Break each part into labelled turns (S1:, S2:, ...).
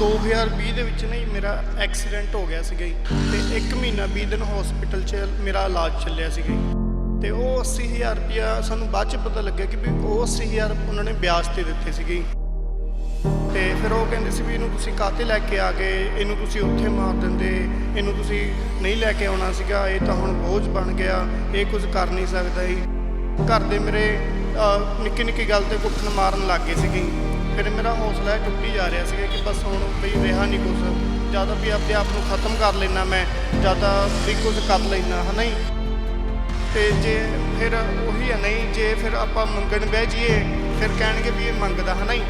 S1: 2020 ਦੇ ਵਿੱਚ ਨਾ ਜੀ ਮੇਰਾ ਐਕਸੀਡੈਂਟ ਹੋ ਗਿਆ ਸੀਗਾ ਜੀ ਤੇ 1 ਮਹੀਨਾ 20 ਦਿਨ ਹਸਪੀਟਲ 'ਚ ਮੇਰਾ ਇਲਾਜ ਚੱਲਿਆ ਸੀਗਾ ਜੀ। ਤੇ ਉਹ 80000 ਰੁਪਇਆ ਸਾਨੂੰ ਬਾਅਦ 'ਚ ਪਤਾ ਲੱਗਿਆ ਕਿ ਵੀ ਉਹ 80000 ਉਹਨਾਂ ਨੇ ਵਿਆਜ ਤੇ ਦਿੱਤੇ ਸੀਗੇ ਜੀ। ਤੇ ਫਿਰ ਉਹ ਕਹਿੰਦੇ ਸੀ ਵੀ ਇਹਨੂੰ ਤੁਸੀਂ ਕਾਤੇ ਲੈ ਕੇ ਆ ਗਏ? ਇਹਨੂੰ ਤੁਸੀਂ ਉੱਥੇ ਮਾਰ ਦਿੰਦੇ। ਇਹਨੂੰ ਤੁਸੀਂ ਨਹੀਂ ਲੈ ਕੇ ਆਉਣਾ ਸੀਗਾ। ਇਹ ਤਾਂ ਹੁਣ ਬੋਝ ਬਣ ਗਿਆ। ਇਹ ਕੁਝ ਕਰ ਨਹੀਂ ਸਕਦਾ ਜੀ। ਘਰ ਦੇ ਮੇਰੇ ਨਿੱਕੀ ਨਿੱਕੀ ਗੱਲ ਤੇ ਕੁੱਟਣ ਮਾਰਨ ਲੱਗ ਗਏ ਸੀਗੇ ਫਿਰ ਮੇਰਾ ਹੌਸਲਾ ਟੁੱਟੀ ਜਾ ਰਿਹਾ ਸੀਗਾ ਕਿ ਬਸ ਹੁਣ ਵੀ ਰਿਹਾ ਨਹੀਂ ਕੁਝ ਜ਼ਿਆਦਾ ਵੀ ਆਪਣੇ ਆਪ ਨੂੰ ਖਤਮ ਕਰ ਲੈਣਾ ਮੈਂ ਜ਼ਿਆਦਾ ਵੀ ਕੁਝ ਕਰ ਲੈਣਾ ਹਨਾ ਜੀ? ਤੇ ਜੇ ਫਿਰ ਉਹੀ ਹੈ ਨਹੀਂ, ਜੇ ਫਿਰ ਆਪਾਂ ਮੰਗਣ ਬਹਿ ਜਾਈਏ, ਫਿਰ ਕਹਿਣਗੇ ਵੀ ਇਹ ਮੰਗਦਾ, ਹਨਾ ਹੀ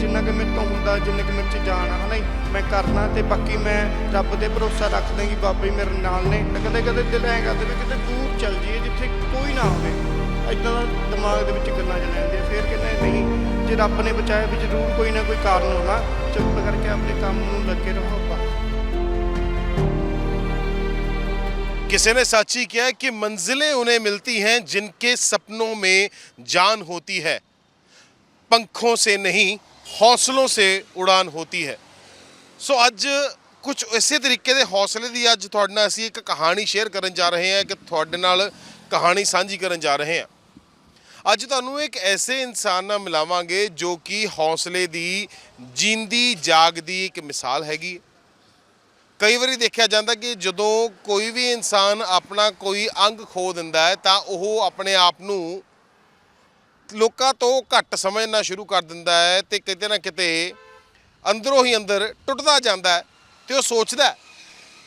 S1: ਜਿੰਨਾ ਕਿ ਮੇਰੇ ਤੋਂ ਹੁੰਦਾ, ਜਿੰਨਾ ਕਿ ਮੇਰੇ ਚ ਜਾਣ ਆ, ਹਨਾ ਜੀ? ਮੈਂ ਕਰਨਾ ਤੇ ਬਾਕੀ ਮੈਂ ਰੱਬ ਤੇ ਭਰੋਸਾ ਰੱਖਦਾ ਕਿ ਬਾਬਾ ਜੀ ਮੇਰੇ ਨਾਲ ਨੇ। ਤੇ ਕਦੇ ਕਦੇ ਦਿਲ ਐਂ ਕਰਦਾ ਵੀ ਕਿਤੇ ਦੂਰ ਚੱਲ ਜਾਈਏ, ਜਿੱਥੇ ਕੋਈ ਨਾ ਹੋਵੇ। ਇਦਾਂ ਦਾ ਦਿਮਾਗ ਦੇ ਵਿੱਚ ਗੱਲਾਂ ਚੱਲ ਜਾਂਦੀਆਂ ਫਿਰ ਕਹਿੰਦੇ ਨਹੀਂ ਜੇ ਰੱਬ ਨੇ ਬਚਾਇਆ ਵੀ ਜ਼ਰੂਰ ਕੋਈ ਨਾ ਕੋਈ ਕਾਰਨ ਹੋਣਾ ਚੁੱਪ ਕਰਕੇ ਆਪਣੇ ਕੰਮ ਨੂੰ ਲੱਗੇ ਰਹੋ ਬਸ
S2: किसी ने सच ही किया है कि मंजिलें उन्हें मिलती हैं जिनके सपनों में जान होती है पंखों से नहीं ਹੌਸਲੋਂ ਸੇ ਉਡਾਨ ਹੋਤੀ ਹੈ ਸੋ ਅੱਜ ਕੁਝ ਇਸੇ ਤਰੀਕੇ ਦੇ ਹੌਸਲੇ ਦੀ ਅੱਜ ਤੁਹਾਡੇ ਨਾਲ ਅਸੀਂ ਇੱਕ ਕਹਾਣੀ ਸ਼ੇਅਰ ਕਰਨ ਜਾ ਰਹੇ ਹਾਂ ਕਿ ਤੁਹਾਡੇ ਨਾਲ ਕਹਾਣੀ ਸਾਂਝੀ ਕਰਨ ਜਾ ਰਹੇ ਹਾਂ ਅੱਜ ਤੁਹਾਨੂੰ ਇੱਕ ਐਸੇ ਇਨਸਾਨ ਨਾਲ ਮਿਲਾਵਾਂਗੇ ਜੋ ਕਿ ਹੌਸਲੇ ਦੀ, ਜਿੰਦੀ ਜਾਗਦੀ ਇੱਕ ਮਿਸਾਲ ਹੈਗੀ ਕਈ ਵਾਰੀ ਦੇਖਿਆ ਜਾਂਦਾ ਕਿ ਜਦੋਂ ਕੋਈ ਵੀ ਇਨਸਾਨ ਆਪਣਾ ਕੋਈ ਅੰਗ ਖੋ ਦਿੰਦਾ ਹੈ, ਤਾਂ ਉਹ ਆਪਣੇ ਆਪ ਨੂੰ ਲੋਕਾਂ ਤੋਂ ਘੱਟ ਸਮਝਣਾ ਸ਼ੁਰੂ ਕਰ ਦਿੰਦਾ ਹੈ ਤੇ ਕਿਤੇ ਨਾ ਕਿਤੇ ਅੰਦਰੋਂ ਹੀ ਅੰਦਰ ਟੁੱਟਦਾ ਜਾਂਦਾ ਹੈ ਤੇ ਉਹ ਸੋਚਦਾ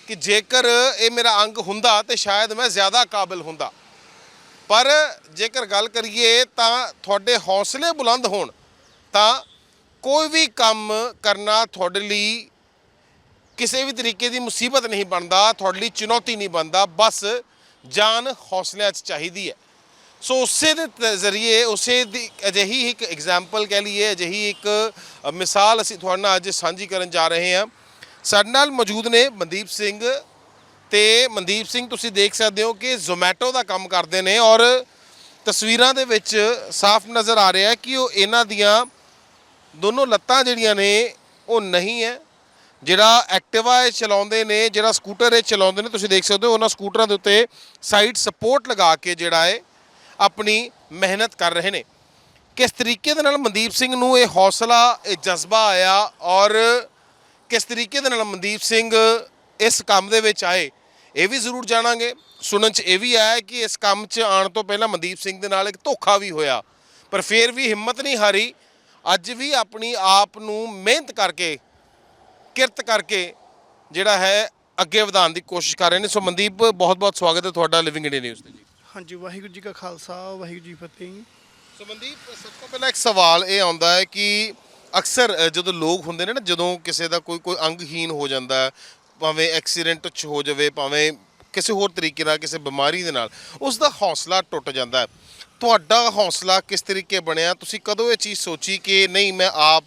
S2: ਕਿ ਜੇਕਰ ਇਹ ਮੇਰਾ ਅੰਗ ਹੁੰਦਾ ਤੇ ਸ਼ਾਇਦ ਮੈਂ ਜ਼ਿਆਦਾ ਕਾਬਿਲ ਹੁੰਦਾ। ਪਰ ਜੇਕਰ ਗੱਲ ਕਰੀਏ ਤਾਂ ਤੁਹਾਡੇ ਹੌਸਲੇ ਬੁਲੰਦ ਹੋਣ, ਤਾਂ ਕੋਈ ਵੀ ਕੰਮ ਕਰਨਾ ਤੁਹਾਡੇ ਲਈ ਕਿਸੇ ਵੀ ਤਰੀਕੇ ਦੀ ਮੁਸੀਬਤ ਨਹੀਂ ਬਣਦਾ, ਤੁਹਾਡੇ ਲਈ ਚੁਣੌਤੀ ਨਹੀਂ ਬਣਦਾ, ਬਸ ਜਾਨ ਹੌਸਲਿਆਂ 'ਚ ਚਾਹੀਦੀ ਹੈ। ਸੋ ਉਸੇ ਦੇ ਜ਼ਰੀਏ ਉਸੇ ਦੀ ਅਜਿਹੀ ਇੱਕ ਐਗਜ਼ਾਮਪਲ ਕਹਿ ਲਈਏ, ਅਜਿਹੀ ਇੱਕ ਮਿਸਾਲ ਅਸੀਂ ਤੁਹਾਡੇ ਨਾਲ ਅੱਜ ਸਾਂਝੀ ਕਰਨ ਜਾ ਰਹੇ ਹਾਂ। ਸਾਡੇ ਨਾਲ ਮੌਜੂਦ ਨੇ ਮਨਦੀਪ ਸਿੰਘ ਤੇ ਮਨਦੀਪ ਸਿੰਘ, ਤੁਸੀਂ ਦੇਖ ਸਕਦੇ ਹੋ ਕਿ ਜ਼ੋਮੈਟੋ ਦਾ ਕੰਮ ਕਰਦੇ ਨੇ ਔਰ ਤਸਵੀਰਾਂ ਦੇ ਵਿੱਚ ਸਾਫ਼ ਨਜ਼ਰ ਆ ਰਿਹਾ ਹੈ ਕਿ ਉਹ ਇਹਨਾਂ ਦੀਆਂ ਦੋਨੋਂ ਲੱਤਾਂ ਜਿਹੜੀਆਂ ਨੇ, ਉਹ ਨਹੀਂ ਹੈ। ਜਿਹੜਾ ਐਕਟਿਵਾ ਇਹ ਚਲਾਉਂਦੇ ਨੇ, ਜਿਹੜਾ ਸਕੂਟਰ ਇਹ ਚਲਾਉਂਦੇ ਨੇ, ਤੁਸੀਂ ਦੇਖ ਸਕਦੇ ਹੋ ਉਹਨਾਂ ਸਕੂਟਰਾਂ ਦੇ ਉੱਤੇ ਸਾਈਡ ਸਪੋਰਟ ਲਗਾ ਕੇ ਜਿਹੜਾ ਹੈ ਆਪਣੀ ਮਿਹਨਤ ਕਰ ਰਹੇ ਨੇ। ਕਿਸ ਤਰੀਕੇ ਦੇ ਨਾਲ ਮਨਦੀਪ ਸਿੰਘ ਨੂੰ ਇਹ ਹੌਸਲਾ, ਇਹ ਜਜ਼ਬਾ ਆਇਆ ਔਰ ਕਿਸ ਤਰੀਕੇ ਦੇ ਨਾਲ ਮਨਦੀਪ ਸਿੰਘ ਇਸ ਕੰਮ ਦੇ ਵਿੱਚ ਆਏ? ਇਹ ਵੀ ਜ਼ਰੂਰ ਜਾਣਾਂਗੇ। ਸੁਣਨ ਚ ਇਹ ਵੀ ਆਇਆ ਕਿ ਇਸ ਕੰਮ 'ਚ ਆਉਣ ਤੋਂ ਪਹਿਲਾਂ ਮਨਦੀਪ ਸਿੰਘ ਦੇ ਨਾਲ ਇੱਕ ਧੋਖਾ ਵੀ ਹੋਇਆ। ਪਰ ਫਿਰ ਵੀ ਹਿੰਮਤ ਨਹੀਂ ਹਾਰੀ। ਅੱਜ ਵੀ ਆਪਣੀ ਆਪ ਨੂੰ ਮਿਹਨਤ ਕਰਕੇ ਕਿਰਤ ਕਰਕੇ ਜਿਹੜਾ ਹੈ ਅੱਗੇ ਵਧਾਉਣ ਦੀ ਕੋਸ਼ਿਸ਼ ਕਰ ਰਹੇ ਨੇ। ਸੋ ਮਨਦੀਪ ਬਹੁਤ ਬਹੁਤ ਸਵਾਗਤ ਹੈ ਤੁਹਾਡਾ ਲਿਵਿੰਗ ਇੰਡੀਆ ਨਿਊਜ਼ ਤੇ ਜੀ।
S1: ਹਾਂਜੀ ਵਾਹਿਗੁਰੂ ਜੀ ਕਾ ਖਾਲਸਾ ਵਾਹਿਗੁਰੂ ਜੀ ਫਤਿਹ।
S2: ਸੋ ਮਨਦੀਪ ਸਭ ਤੋਂ ਪਹਿਲਾਂ ਇੱਕ ਸਵਾਲ ਇਹ ਆਉਂਦਾ ਹੈ ਕਿ ਅਕਸਰ ਜਦੋਂ ਲੋਕ ਹੁੰਦੇ ਨੇ ਨਾ ਜਦੋਂ ਕਿਸੇ ਦਾ ਕੋਈ ਕੋਈ ਅੰਗਹੀਨ ਹੋ ਜਾਂਦਾ ਹੈ, ਭਾਵੇਂ ਐਕਸੀਡੈਂਟ ਚ ਹੋ ਜਾਵੇ ਭਾਵੇਂ ਕਿਸੇ ਹੋਰ ਤਰੀਕੇ ਨਾਲ ਕਿਸੇ ਬਿਮਾਰੀ ਦੇ ਨਾਲ ਉਸ ਦਾ ਹੌਸਲਾ ਟੁੱਟ ਜਾਂਦਾ ਹੈ। ਤੁਹਾਡਾ ਹੌਸਲਾ ਕਿਸ ਤਰੀਕੇ ਬਣਿਆ? ਤੁਸੀਂ ਕਦੋਂ ਇਹ ਚੀਜ਼ ਸੋਚੀ ਕਿ ਨਹੀਂ ਮੈਂ ਆਪ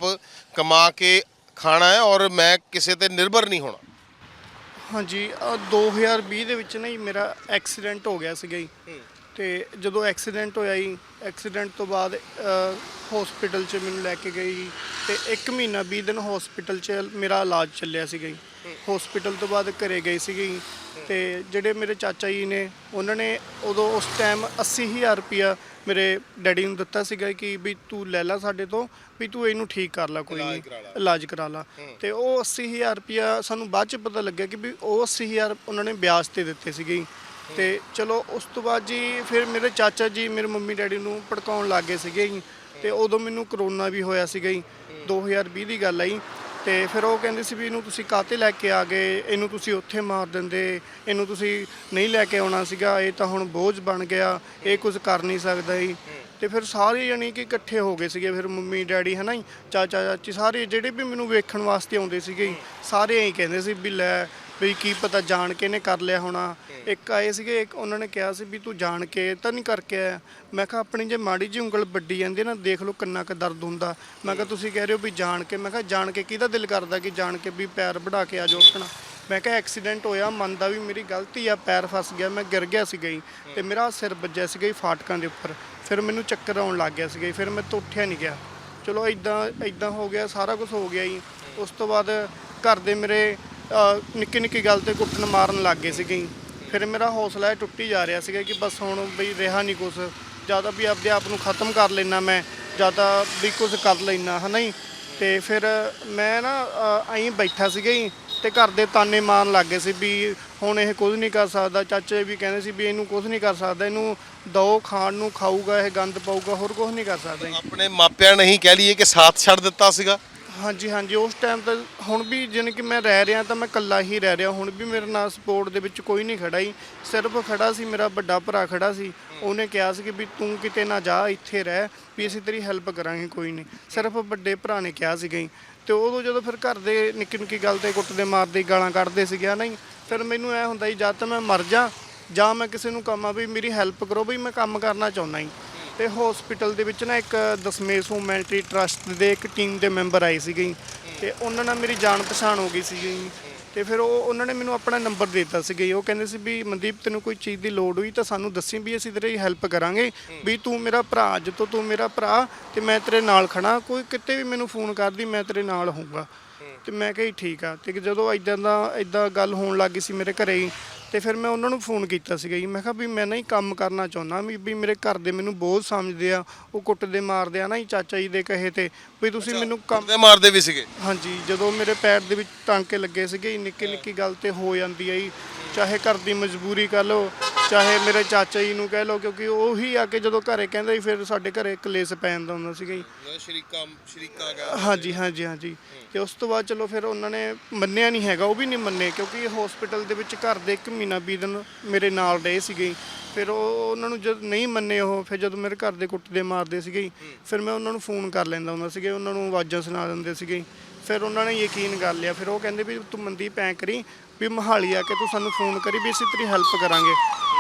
S2: ਕਮਾ ਕੇ ਖਾਣਾ ਹੈ ਔਰ ਮੈਂ ਕਿਸੇ ਤੇ ਨਿਰਭਰ ਨਹੀਂ ਹੋਣਾ?
S1: ਹਾਂਜੀ ਆਹ 2020 ਦੇ ਵਿੱਚ ਨਾ ਜੀ ਮੇਰਾ ਐਕਸੀਡੈਂਟ ਹੋ ਗਿਆ ਸੀਗਾ ਜੀ। ਤੇ ਜਦੋਂ ਐਕਸੀਡੈਂਟ ਹੋਇਆ ਜੀ ਐਕਸੀਡੈਂਟ ਤੋਂ ਬਾਅਦ ਹਸਪੀਟਲ 'ਚ ਮੈਨੂੰ ਲੈ ਕੇ ਗਏ ਜੀ ਤੇ 1 ਮਹੀਨਾ 20 ਦਿਨ ਹਸਪੀਟਲ 'ਚ ਮੇਰਾ ਇਲਾਜ ਚੱਲਿਆ ਸੀਗਾ ਜੀ ਹਸਪੀਟਲ ਤੋਂ ਬਾਅਦ ਘਰੇ ਗਏ ਸੀਗੇ ਜੀ ਤੇ ਜਿਹੜੇ ਮੇਰੇ ਚਾਚਾ ਜੀ ਨੇ ਉਹਨਾਂ ਨੇ ਉਦੋਂ ਉਸ ਟਾਈਮ 80000 ਰੁਪਇਆ ਮੇਰੇ ਡੈਡੀ ਨੂੰ ਦਿੱਤਾ ਸੀਗਾ ਕਿ ਵੀ ਤੂੰ ਲੈ ਲੈ ਸਾਡੇ ਤੋਂ ਵੀ ਤੂੰ ਇਹਨੂੰ ਠੀਕ ਕਰ ਲੈ ਕੋਈ
S2: ਇਲਾਜ
S1: ਨਹੀਂ
S2: ਕਰਾ ਲਾ।
S1: ਇਲਾਜ ਕਰਾ ਲਾ ਤੇ ਉਹ 80000 ਰੁਪਇਆ ਸਾਨੂੰ ਬਾਅਦ ਚ ਪਤਾ ਲੱਗਿਆ ਕਿ ਵੀ ਉਹ 80000 ਉਹਨਾਂ ਨੇ ਵਿਆਜ ਤੇ ਦਿੱਤੇ ਸੀਗੇ। ਤੇ ਚਲੋ ਉਸ ਤੋਂ ਬਾਅਦ ਜੀ ਫਿਰ ਮੇਰੇ ਚਾਚਾ ਜੀ ਮੇਰੇ ਮੰਮੀ ਡੈਡੀ ਨੂੰ ਭੜਕਾਉਣ ਲੱਗ ਗਏ ਸੀਗੇ ਜੀ। ਤੇ ਉਦੋਂ ਮੈਨੂੰ ਕਰੋਨਾ ਵੀ ਹੋਇਆ ਸੀਗਾ ਜੀ 2020 ਦੀ ਗੱਲ ਆਈ ਜੀ। ਤੇ ਫਿਰ ਉਹ ਕਹਿੰਦੇ ਸੀ ਵੀ ਇਹਨੂੰ ਤੁਸੀਂ ਕਾਤੇ ਲੈ ਕੇ ਆ ਗਏ? ਇਹਨੂੰ ਤੁਸੀਂ ਉੱਥੇ ਮਾਰ ਦਿੰਦੇ ਇਹਨੂੰ ਤੁਸੀਂ ਨਹੀਂ ਲੈ ਕੇ ਆਉਣਾ ਸੀਗਾ ਇਹ ਤਾਂ ਹੁਣ ਬੋਝ ਬਣ ਗਿਆ ਇਹ ਕੁਝ ਕਰ ਨਹੀਂ ਸਕਦਾ ਜੀ। ਤੇ ਫਿਰ ਸਾਰੇ ਜਣੇ ਕਿ ਇਕੱਠੇ ਹੋ ਗਏ ਸੀਗੇ ਫਿਰ ਮੰਮੀ ਡੈਡੀ ਹਨਾ ਜੀ ਚਾਚਾ ਚਾਚੀ ਸਾਰੇ ਜਿਹੜੇ ਵੀ ਮੈਨੂੰ ਵੇਖਣ ਵਾਸਤੇ ਆਉਂਦੇ ਸੀਗੇ ਜੀ, ਸਾਰੇ ਐਂ ਕਹਿੰਦੇ ਸੀ ਵੀ ਲੈ ਵੀ ਕੀ ਪਤਾ ਜਾਣ ਕੇ ਨੇ ਕਰ ਲਿਆ ਹੋਣਾ। ਇੱਕ ਆਏ ਸੀਗੇ ਇੱਕ ਉਹਨਾਂ ਨੇ ਕਿਹਾ ਸੀ ਵੀ ਤੂੰ ਜਾਣ ਕੇ ਤਾਂ ਨਹੀਂ ਕਰਕੇ ਆਇਆ। ਮੈਂ ਕਿਹਾ ਆਪਣੀ ਜੇ ਮਾੜੀ ਜਿਹੀ ਉਂਗਲ ਵੱਡੀ ਜਾਂਦੀ ਨਾ ਦੇਖ ਲਓ ਕਿੰਨਾ ਕੁ ਦਰਦ ਹੁੰਦਾ। ਮੈਂ ਕਿਹਾ ਤੁਸੀਂ ਕਹਿ ਰਹੇ ਹੋ ਵੀ ਜਾਣ ਕੇ ਮੈਂ ਕਿਹਾ ਜਾਣ ਕੇ ਕਿਹਦਾ ਦਿਲ ਕਰਦਾ ਕਿ ਜਾਣ ਕੇ ਵੀ ਪੈਰ ਵੜਾ ਕੇ ਆ ਜਾਓ ਆਪਣਾ। ਮੈਂ ਕਿਹਾ ਐਕਸੀਡੈਂਟ ਹੋਇਆ ਮੰਨਦਾ ਵੀ ਮੇਰੀ ਗਲਤੀ ਆ ਪੈਰ ਫਸ ਗਿਆ ਮੈਂ ਗਿਰ ਗਿਆ ਸੀਗਾ ਜੀ। ਤੇ ਮੇਰਾ ਸਿਰ ਵੱਜਿਆ ਸੀਗਾ ਜੀ ਫਾਟਕਾਂ ਦੇ ਉੱਪਰ। ਫਿਰ ਮੈਨੂੰ ਚੱਕਰ ਆਉਣ ਲੱਗ ਗਿਆ ਸੀਗਾ ਜੀ, ਫਿਰ ਮੈਂ ਤੋਂ ਉੱਠਿਆ ਨਹੀਂ ਗਿਆ। ਚਲੋ ਇਦਾਂ ਇਦਾਂ ਹੋ ਗਿਆ ਸਾਰਾ ਕੁਝ ਹੋ ਗਿਆ ਜੀ। ਉਸ ਤੋਂ ਬਾਅਦ ਘਰ ਦੇ ਮੇਰੇ ਨਿੱਕੀ ਨਿੱਕੀ ਗੱਲ ਤੇ ਕੁੱਟਣ ਮਾਰਨ ਲੱਗ ਗਏ ਸੀਗੇ ਜੀ। ਫਿਰ ਮੇਰਾ ਹੌਸਲਾ ਇਹ ਟੁੱਟੀ ਜਾ ਰਿਹਾ ਸੀਗਾ ਕਿ ਬਸ ਹੁਣ ਬਈ ਰਿਹਾ ਨਹੀਂ ਕੁਝ ਜ਼ਿਆਦਾ ਵੀ ਆਪਦੇ ਆਪ ਨੂੰ ਖਤਮ ਕਰ ਲੈਣਾ ਮੈਂ ਜ਼ਿਆਦਾ ਵੀ ਕੁਝ ਕਰ ਲੈਣਾ ਹਨਾ ਜੀ। ਤੇ ਫਿਰ ਮੈਂ ਨਾ ਅ, ਐਂ ਬੈਠਾ ਸੀਗਾ ਹੀ ਤੇ ਘਰ ਦੇ ਤਾਨੇ ਮਾਰਨ ਲੱਗ ਗਏ ਸੀ ਵੀ ਹੁਣ ਇਹ ਕੁਝ ਨਹੀਂ ਕਰ ਸਕਦਾ। ਚਾਚੇ ਵੀ ਕਹਿੰਦੇ ਸੀ ਵੀ ਇਹਨੂੰ ਕੁਝ ਨਹੀਂ ਕਰ ਸਕਦਾ ਇਹਨੂੰ ਦੋ ਖਾਣ ਨੂੰ ਖਾਊਗਾ ਇਹ ਗੰਦ ਪਾਊਗਾ ਹੋਰ ਕੁਝ ਨਹੀਂ ਕਰ ਸਕਦਾ
S2: ਆਪਣੇ ਮਾਪਿਆਂ ਨੇ ਹੀ ਕਹਿ ਲਈਏ ਕਿ ਸਾਥ ਛੱਡ ਦਿੱਤਾ ਸੀਗਾ।
S1: ਹਾਂਜੀ ਹਾਂਜੀ, ਉਸ ਟਾਈਮ ਤਾਂ ਹੁਣ ਵੀ ਜਿਵੇਂ ਕਿ ਮੈਂ ਰਹਿ ਰਿਹਾ ਤਾਂ ਮੈਂ ਇਕੱਲਾ ਹੀ ਰਹਿ ਰਿਹਾ। ਹੁਣ ਵੀ ਮੇਰੇ ਨਾਲ ਸਪੋਰਟ ਦੇ ਵਿੱਚ ਕੋਈ ਨਹੀਂ ਖੜਾ ਹੀ ਸਿਰਫ ਖੜਾ ਸੀ, ਮੇਰਾ ਵੱਡਾ ਭਰਾ ਖੜਾ ਸੀ। ਉਹਨੇ ਕਿਹਾ ਸੀ ਕਿ ਵੀ ਤੂੰ ਕਿਤੇ ਨਾ ਜਾ, ਇੱਥੇ ਰਹਿ, ਵੀ ਅਸੀਂ ਤੇਰੀ ਹੈਲਪ ਕਰਾਂਗੇ, ਕੋਈ ਨਹੀਂ। ਸਿਰਫ ਵੱਡੇ ਭਰਾ ਨੇ ਕਿਹਾ ਸੀਗਾ ਜੀ। ਤੇ ਉਦੋਂ ਜਦੋਂ ਫਿਰ ਘਰ ਦੇ ਨਿੱਕੀ ਨਿੱਕੀ ਗੱਲ ਤੇ ਕੁੱਟਦੇ ਮਾਰਦੇ, ਗਾਲਾਂ ਕੱਢਦੇ ਸੀਗੇ ਨਾ ਜੀ। ਫਿਰ ਮੈਨੂੰ ਐ ਹੁੰਦਾ ਜੀ, ਜਾਂ ਤਾਂ ਮੈਂ ਮਰ ਜਾ, ਜਾਂ ਮੈਂ ਕਿਸੇ ਨੂੰ ਕਹਾਂ ਵੀ ਮੇਰੀ ਹੈਲਪ ਕਰੋ, ਵੀ ਮੈਂ ਕੰਮ ਕਰਨਾ ਚਾਹੁੰਦਾ ਜੀ। ਤੇ ਹਸਪੀਟਲ ਦੇ ਵਿੱਚ ਨਾ ਇੱਕ ਦਸਮੇਸ਼ ਹੁਮੈਨਿਟੀ ਟਰਸਟ ਦੇ ਇੱਕ ਟੀਮ ਦੇ ਮੈਂਬਰ ਆਏ ਸੀਗੇ ਜੀ। ਤੇ ਉਹਨਾਂ ਨਾਲ ਮੇਰੀ ਜਾਣ ਪਛਾਣ ਹੋ ਗਈ ਸੀਗੀ ਜੀ। ਤੇ ਫਿਰ ਉਹ, ਉਹਨਾਂ ਨੇ ਮੈਨੂੰ ਆਪਣਾ ਨੰਬਰ ਦੇ ਦਿੱਤਾ ਸੀਗਾ ਉਹ ਕਹਿੰਦੇ ਸੀ ਵੀ ਮਨਦੀਪ, ਤੈਨੂੰ ਕੋਈ ਚੀਜ਼ ਦੀ ਲੋੜ ਹੋਈ ਤਾਂ ਸਾਨੂੰ ਦੱਸੀ ਵੀ ਅਸੀਂ ਤੇਰੀ ਹੈਲਪ ਕਰਾਂਗੇ। ਵੀ ਤੂੰ ਮੇਰਾ ਭਰਾ, ਅੱਜ ਤੋਂ ਤੂੰ ਮੇਰਾ ਭਰਾ ਤੇ ਮੈਂ ਤੇਰੇ ਨਾਲ ਖੜਾ ਕੋਈ ਕਿਤੇ ਵੀ ਮੈਨੂੰ ਫੋਨ ਕਰਦੀ, ਮੈਂ ਤੇਰੇ ਨਾਲ ਹੋਊਗਾ। ਤੇ ਮੈਂ ਕਿਹਾ ਜੀ ਠੀਕ ਆ। ਤੇ ਜਦੋਂ ਇਦਾਂ ਦਾ ਇਦਾਂ ਗੱਲ ਹੋਣ ਲੱਗੀ ਸੀ ਮੇਰੇ ਘਰੇ ਹੀ ਤੇ ਫਿਰ ਮੈਂ ਉਹਨਾਂ ਨੂੰ ਫੋਨ ਕੀਤਾ ਸੀਗਾ ਜੀ। ਮੈਂ ਕਿਹਾ ਵੀ ਮੈਂ ਨਹੀਂ ਕੰਮ ਕਰਨਾ ਚਾਹੁੰਦਾ ਵੀ ਵੀ ਮੇਰੇ ਘਰ ਦੇ ਮੈਨੂੰ ਬੋਝ ਸਮਝਦੇ ਆ ਉਹ ਕੁੱਟਦੇ ਮਾਰਦੇ ਆ ਨਾ ਜੀ ਚਾਚਾ ਜੀ ਦੇ ਕਹੇ ਤੇ। ਵੀ ਤੁਸੀਂ ਮੈਨੂੰ ਕੰਮ
S2: ਤੇ ਮਾਰਦੇ ਵੀ ਸੀਗੇ?
S1: ਹਾਂਜੀ ਜਦੋਂ ਮੇਰੇ ਪੈਰ ਦੇ ਵਿੱਚ ਟਾਂਕੇ ਲੱਗੇ ਸੀਗੇ ਨਿੱਕੀ ਨਿੱਕੀ ਗੱਲ ਤੇ ਹੋ ਜਾਂਦੀ ਹੈ ਜੀ। ਚਾਹੇ ਘਰ ਦੀ ਮਜਬੂਰੀ ਕਹ ਲਓ ਚਾਹੇ ਮੇਰੇ ਚਾਚਾ ਜੀ ਨੂੰ ਕਹਿ ਲਓ ਕਿਉਂਕਿ ਉਹੀ ਆ ਕੇ ਜਦੋਂ ਘਰੇ ਕਹਿੰਦੇ ਸੀ ਫਿਰ ਸਾਡੇ ਘਰੇ ਕਲੇਸ਼ ਪੈ ਜਾਂਦਾ ਹੁੰਦਾ ਸੀਗਾ ਜੀ।
S2: ਸ਼ਰੀਕਾ ਸ਼ਰੀਕਾ
S1: ਹਾਂਜੀ ਹਾਂਜੀ ਹਾਂਜੀ। ਤੇ ਉਸ ਤੋਂ ਬਾਅਦ ਚਲੋ ਫਿਰ ਉਹਨਾਂ ਨੇ ਮੰਨਿਆ ਨਹੀਂ ਹੈਗਾ ਉਹ ਵੀ ਨਹੀਂ ਮੰਨੇ ਕਿਉਂਕਿ ਹਸਪੀਟਲ ਦੇ ਵਿੱਚ ਘਰ ਦੇ ਇੱਕ ਮਹੀਨਾ ਦਿਨ ਮੇਰੇ ਨਾਲ ਰਹੇ ਸੀਗੇ ਫਿਰ ਉਹ ਉਹਨਾਂ ਨੂੰ ਜਦ ਨਹੀਂ ਮੰਨੇ ਉਹ, ਫਿਰ ਜਦੋਂ ਮੇਰੇ ਘਰ ਦੇ ਕੁੱਟਦੇ ਮਾਰਦੇ ਸੀਗੇ ਫਿਰ ਮੈਂ ਉਹਨਾਂ ਨੂੰ ਫੋਨ ਕਰ ਲੈਂਦਾ ਹੁੰਦਾ ਸੀਗੇ, ਉਹਨਾਂ ਨੂੰ ਆਵਾਜ਼ਾਂ ਸੁਣਾ ਦਿੰਦੇ ਸੀਗੇ ਫਿਰ ਉਹਨਾਂ ਨੇ ਯਕੀਨ ਕਰ ਲਿਆ, ਫਿਰ ਉਹ ਕਹਿੰਦੇ ਵੀ ਤੂੰ ਮਨਦੀਪ ਐਂ ਕਰੀ ਵੀ ਮਹਾਲੀ ਆ ਕੇ ਤੂੰ ਸਾਨੂੰ ਫੋਨ ਕਰੀ ਵੀ ਅਸੀਂ ਤੇਰੀ ਹੈਲਪ ਕਰਾਂਗੇ।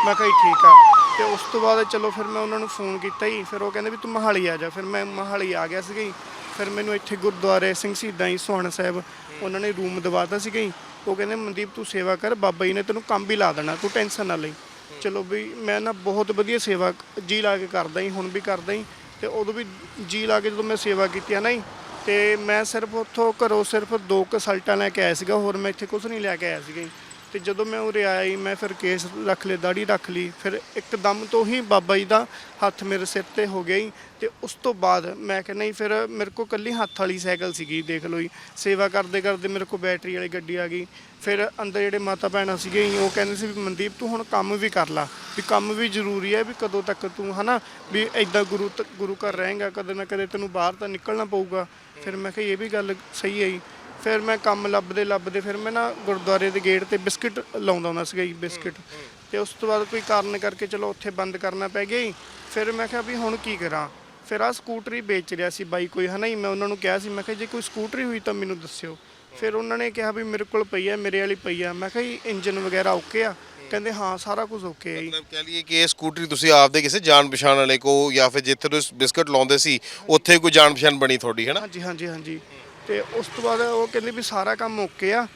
S1: ਮੈਂ ਕਿਹਾ ਜੀ, ਠੀਕ ਆ। ਤੇ ਉਸ ਤੋਂ ਬਾਅਦ ਚਲੋ ਫਿਰ ਮੈਂ ਉਹਨਾਂ ਨੂੰ ਫੋਨ ਕੀਤਾ ਹੀ ਫਿਰ ਉਹ ਕਹਿੰਦੇ ਵੀ ਤੂੰ ਮਹਾਲੀ ਆ ਜਾ। ਫਿਰ ਮੈਂ ਮਹਾਲੀ ਆ ਗਿਆ ਸੀਗਾ ਜੀ। ਫਿਰ ਮੈਨੂੰ ਇੱਥੇ ਗੁਰਦੁਆਰੇ ਸਿੰਘ ਸ਼ਹੀਦਾਂ ਜੀ, ਸੋਹਣ ਸਾਹਿਬ, ਉਹਨਾਂ ਨੇ ਰੂਮ ਦਵਾਤਾ ਸੀਗਾ ਜੀ। ਉਹ ਕਹਿੰਦੇ ਮਨਦੀਪ ਤੂੰ ਸੇਵਾ ਕਰ ਬਾਬਾ ਜੀ ਨੇ ਤੈਨੂੰ ਕੰਮ ਵੀ ਲਾ ਦੇਣਾ ਤੂੰ ਟੈਨਸ਼ਨ ਨਾ ਲਈ ਚਲੋ ਵੀ ਮੈਂ ਨਾ ਬਹੁਤ ਵਧੀਆ ਸੇਵਾ ਜੀ ਲਾ ਕੇ ਕਰਦਾ ਹੀ ਹੁਣ ਵੀ ਕਰਦਾ ਹੀ ਤੇ ਉਦੋਂ ਵੀ ਜੀ ਲਾ ਕੇ ਜਦੋਂ ਮੈਂ ਸੇਵਾ ਕੀਤੀ ਆ ਨਾ ਜੀ ਤੇ ਮੈਂ ਸਿਰਫ ਉੱਥੋਂ ਘਰੋਂ ਸਿਰਫ ਦੋ ਕਸਲਟਾਂ ਲੈ ਕੇ ਆਇਆ ਸੀਗਾ ਹੋਰ ਮੈਂ ਇੱਥੇ ਕੁਝ ਨਹੀਂ ਲੈ ਕੇ ਆਇਆ ਸੀਗਾ ਜੀ। ਤੇ ਜਦੋਂ ਮੈਂ ਉਰੇ ਆਇਆ ਜੀ, ਮੈਂ ਫਿਰ ਕੇਸ ਰੱਖ ਲਏ ਦਾੜੀ ਰੱਖ ਲਈ। ਫਿਰ ਇੱਕਦਮ ਤੋਂ ਹੀ ਬਾਬਾ ਜੀ ਦਾ ਹੱਥ ਮੇਰੇ ਸਿਰ ਤੇ ਹੋ ਗਿਆ ਜੀ। ਤੇ ਉਸ ਤੋਂ ਬਾਅਦ ਮੈਂ ਕਹਿੰਦਾ ਜੀ, ਫਿਰ ਮੇਰੇ ਕੋਲ ਕੱਲੀ ਹੱਥ ਵਾਲੀ ਸਾਈਕਲ ਸੀਗੀ, ਦੇਖ ਲਓ ਜੀ। ਸੇਵਾ ਕਰਦੇ ਕਰਦੇ ਮੇਰੇ ਕੋਲ ਬੈਟਰੀ ਵਾਲੀ ਗੱਡੀ ਆ ਗਈ। ਫਿਰ ਅੰਦਰ ਜਿਹੜੇ ਮਾਤਾ ਭੈਣਾਂ ਸੀਗੇ ਉਹ ਕਹਿੰਦੇ ਸੀ ਵੀ ਮਨਦੀਪ, ਤੂੰ ਹੁਣ ਕੰਮ ਵੀ ਕਰ ਲਾ। ਵੀ ਕੰਮ ਵੀ ਜ਼ਰੂਰੀ ਹੈ ਵੀ ਕਦੋਂ ਤੱਕ ਤੂੰ, ਹਨਾ, ਵੀ ਐਦਾਂ ਗੁਰੂ ਤ- ਗੁਰੂ ਘਰ ਰਹੇਗਾ, ਕਦੇ ਨਾ ਕਦੇ ਤੈਨੂੰ ਬਾਹਰ ਤਾਂ ਨਿਕਲਣਾ ਪਊਗਾ। ਫਿਰ ਮੈਂ ਕਿਹਾ, ਇਹ ਵੀ ਗੱਲ ਸਹੀ ਹੈ ਜੀ। ਫਿਰ ਮੈਂ ਕੰਮ ਲੱਭਦੇ ਲੱਭਦੇ ਫਿਰ ਮੈਂ ਨਾ ਗੁਰਦੁਆਰੇ ਦੇ ਗੇਟ ਤੇ ਬਿਸਕਟ ਲਾਉਂਦਾ ਹੁੰਦਾ ਸੀਗਾ ਜੀ ਬਿਸਕਟ। ਤੇ ਉਸ ਤੋਂ ਬਾਅਦ ਕੋਈ ਕਾਰਨ ਕਰਕੇ ਚਲੋ ਉੱਥੇ ਬੰਦ ਕਰਨਾ ਪੈ ਗਿਆ ਜੀ। ਫਿਰ ਮੈਂ ਕਿਹਾ ਵੀ ਹੁਣ ਕੀ ਕਰਾਂ? ਫਿਰ ਆ ਸਕੂਟਰੀ ਵੇਚ ਰਿਹਾ ਸੀ ਬਾਈ ਕੋਈ ਹਨਾ ਜੀ? ਮੈਂ ਉਹਨਾਂ ਨੂੰ ਕਿਹਾ ਸੀ ਮੈਂ ਕਿਹਾ ਜੇ ਕੋਈ ਸਕੂਟਰੀ ਹੋਈ ਤਾਂ ਮੈਨੂੰ ਦੱਸਿਓ। ਫਿਰ ਉਹਨਾਂ ਨੇ ਕਿਹਾ ਵੀ ਮੇਰੇ ਕੋਲ ਪਈ ਆ ਮੇਰੇ ਵਾਲੀ ਪਈ ਆ। ਮੈਂ ਕਿਹਾ ਜੀ ਇੰਜਨ ਵਗੈਰਾ ਓਕੇ ਆ? ਕਹਿੰਦੇ ਹਾਂ ਸਾਰਾ ਕੁਝ ਓਕੇ ਹੈ ਜੀ।
S2: ਮਤਲਬ ਕਹਿ ਲਈਏ ਕਿ ਇਹ ਸਕੂਟਰੀ ਤੁਸੀਂ ਆਪਦੇ ਕਿਸੇ ਜਾਣ ਪਛਾਣ ਵਾਲੇ ਕੋ ਜਾਂ ਫਿਰ ਜਿੱਥੇ ਤੁਸੀਂ ਬਿਸਕਟ ਲਾਉਂਦੇ ਸੀ ਉੱਥੇ ਕੋਈ ਜਾਣ ਪਛਾਣ ਬਣੀ ਤੁਹਾਡੀ ਹੈ ਨਾ
S1: ਹਾਂਜੀ ਹਾਂਜੀ। ਹਾਂਜੀ ਤੇ ਉਸ ਤੋਂ ਬਾਅਦ ਉਹ ਕਹਿੰਦੇ ਵੀ ਸਾਰਾ ਕੰਮ ਓਕੇ ਆ।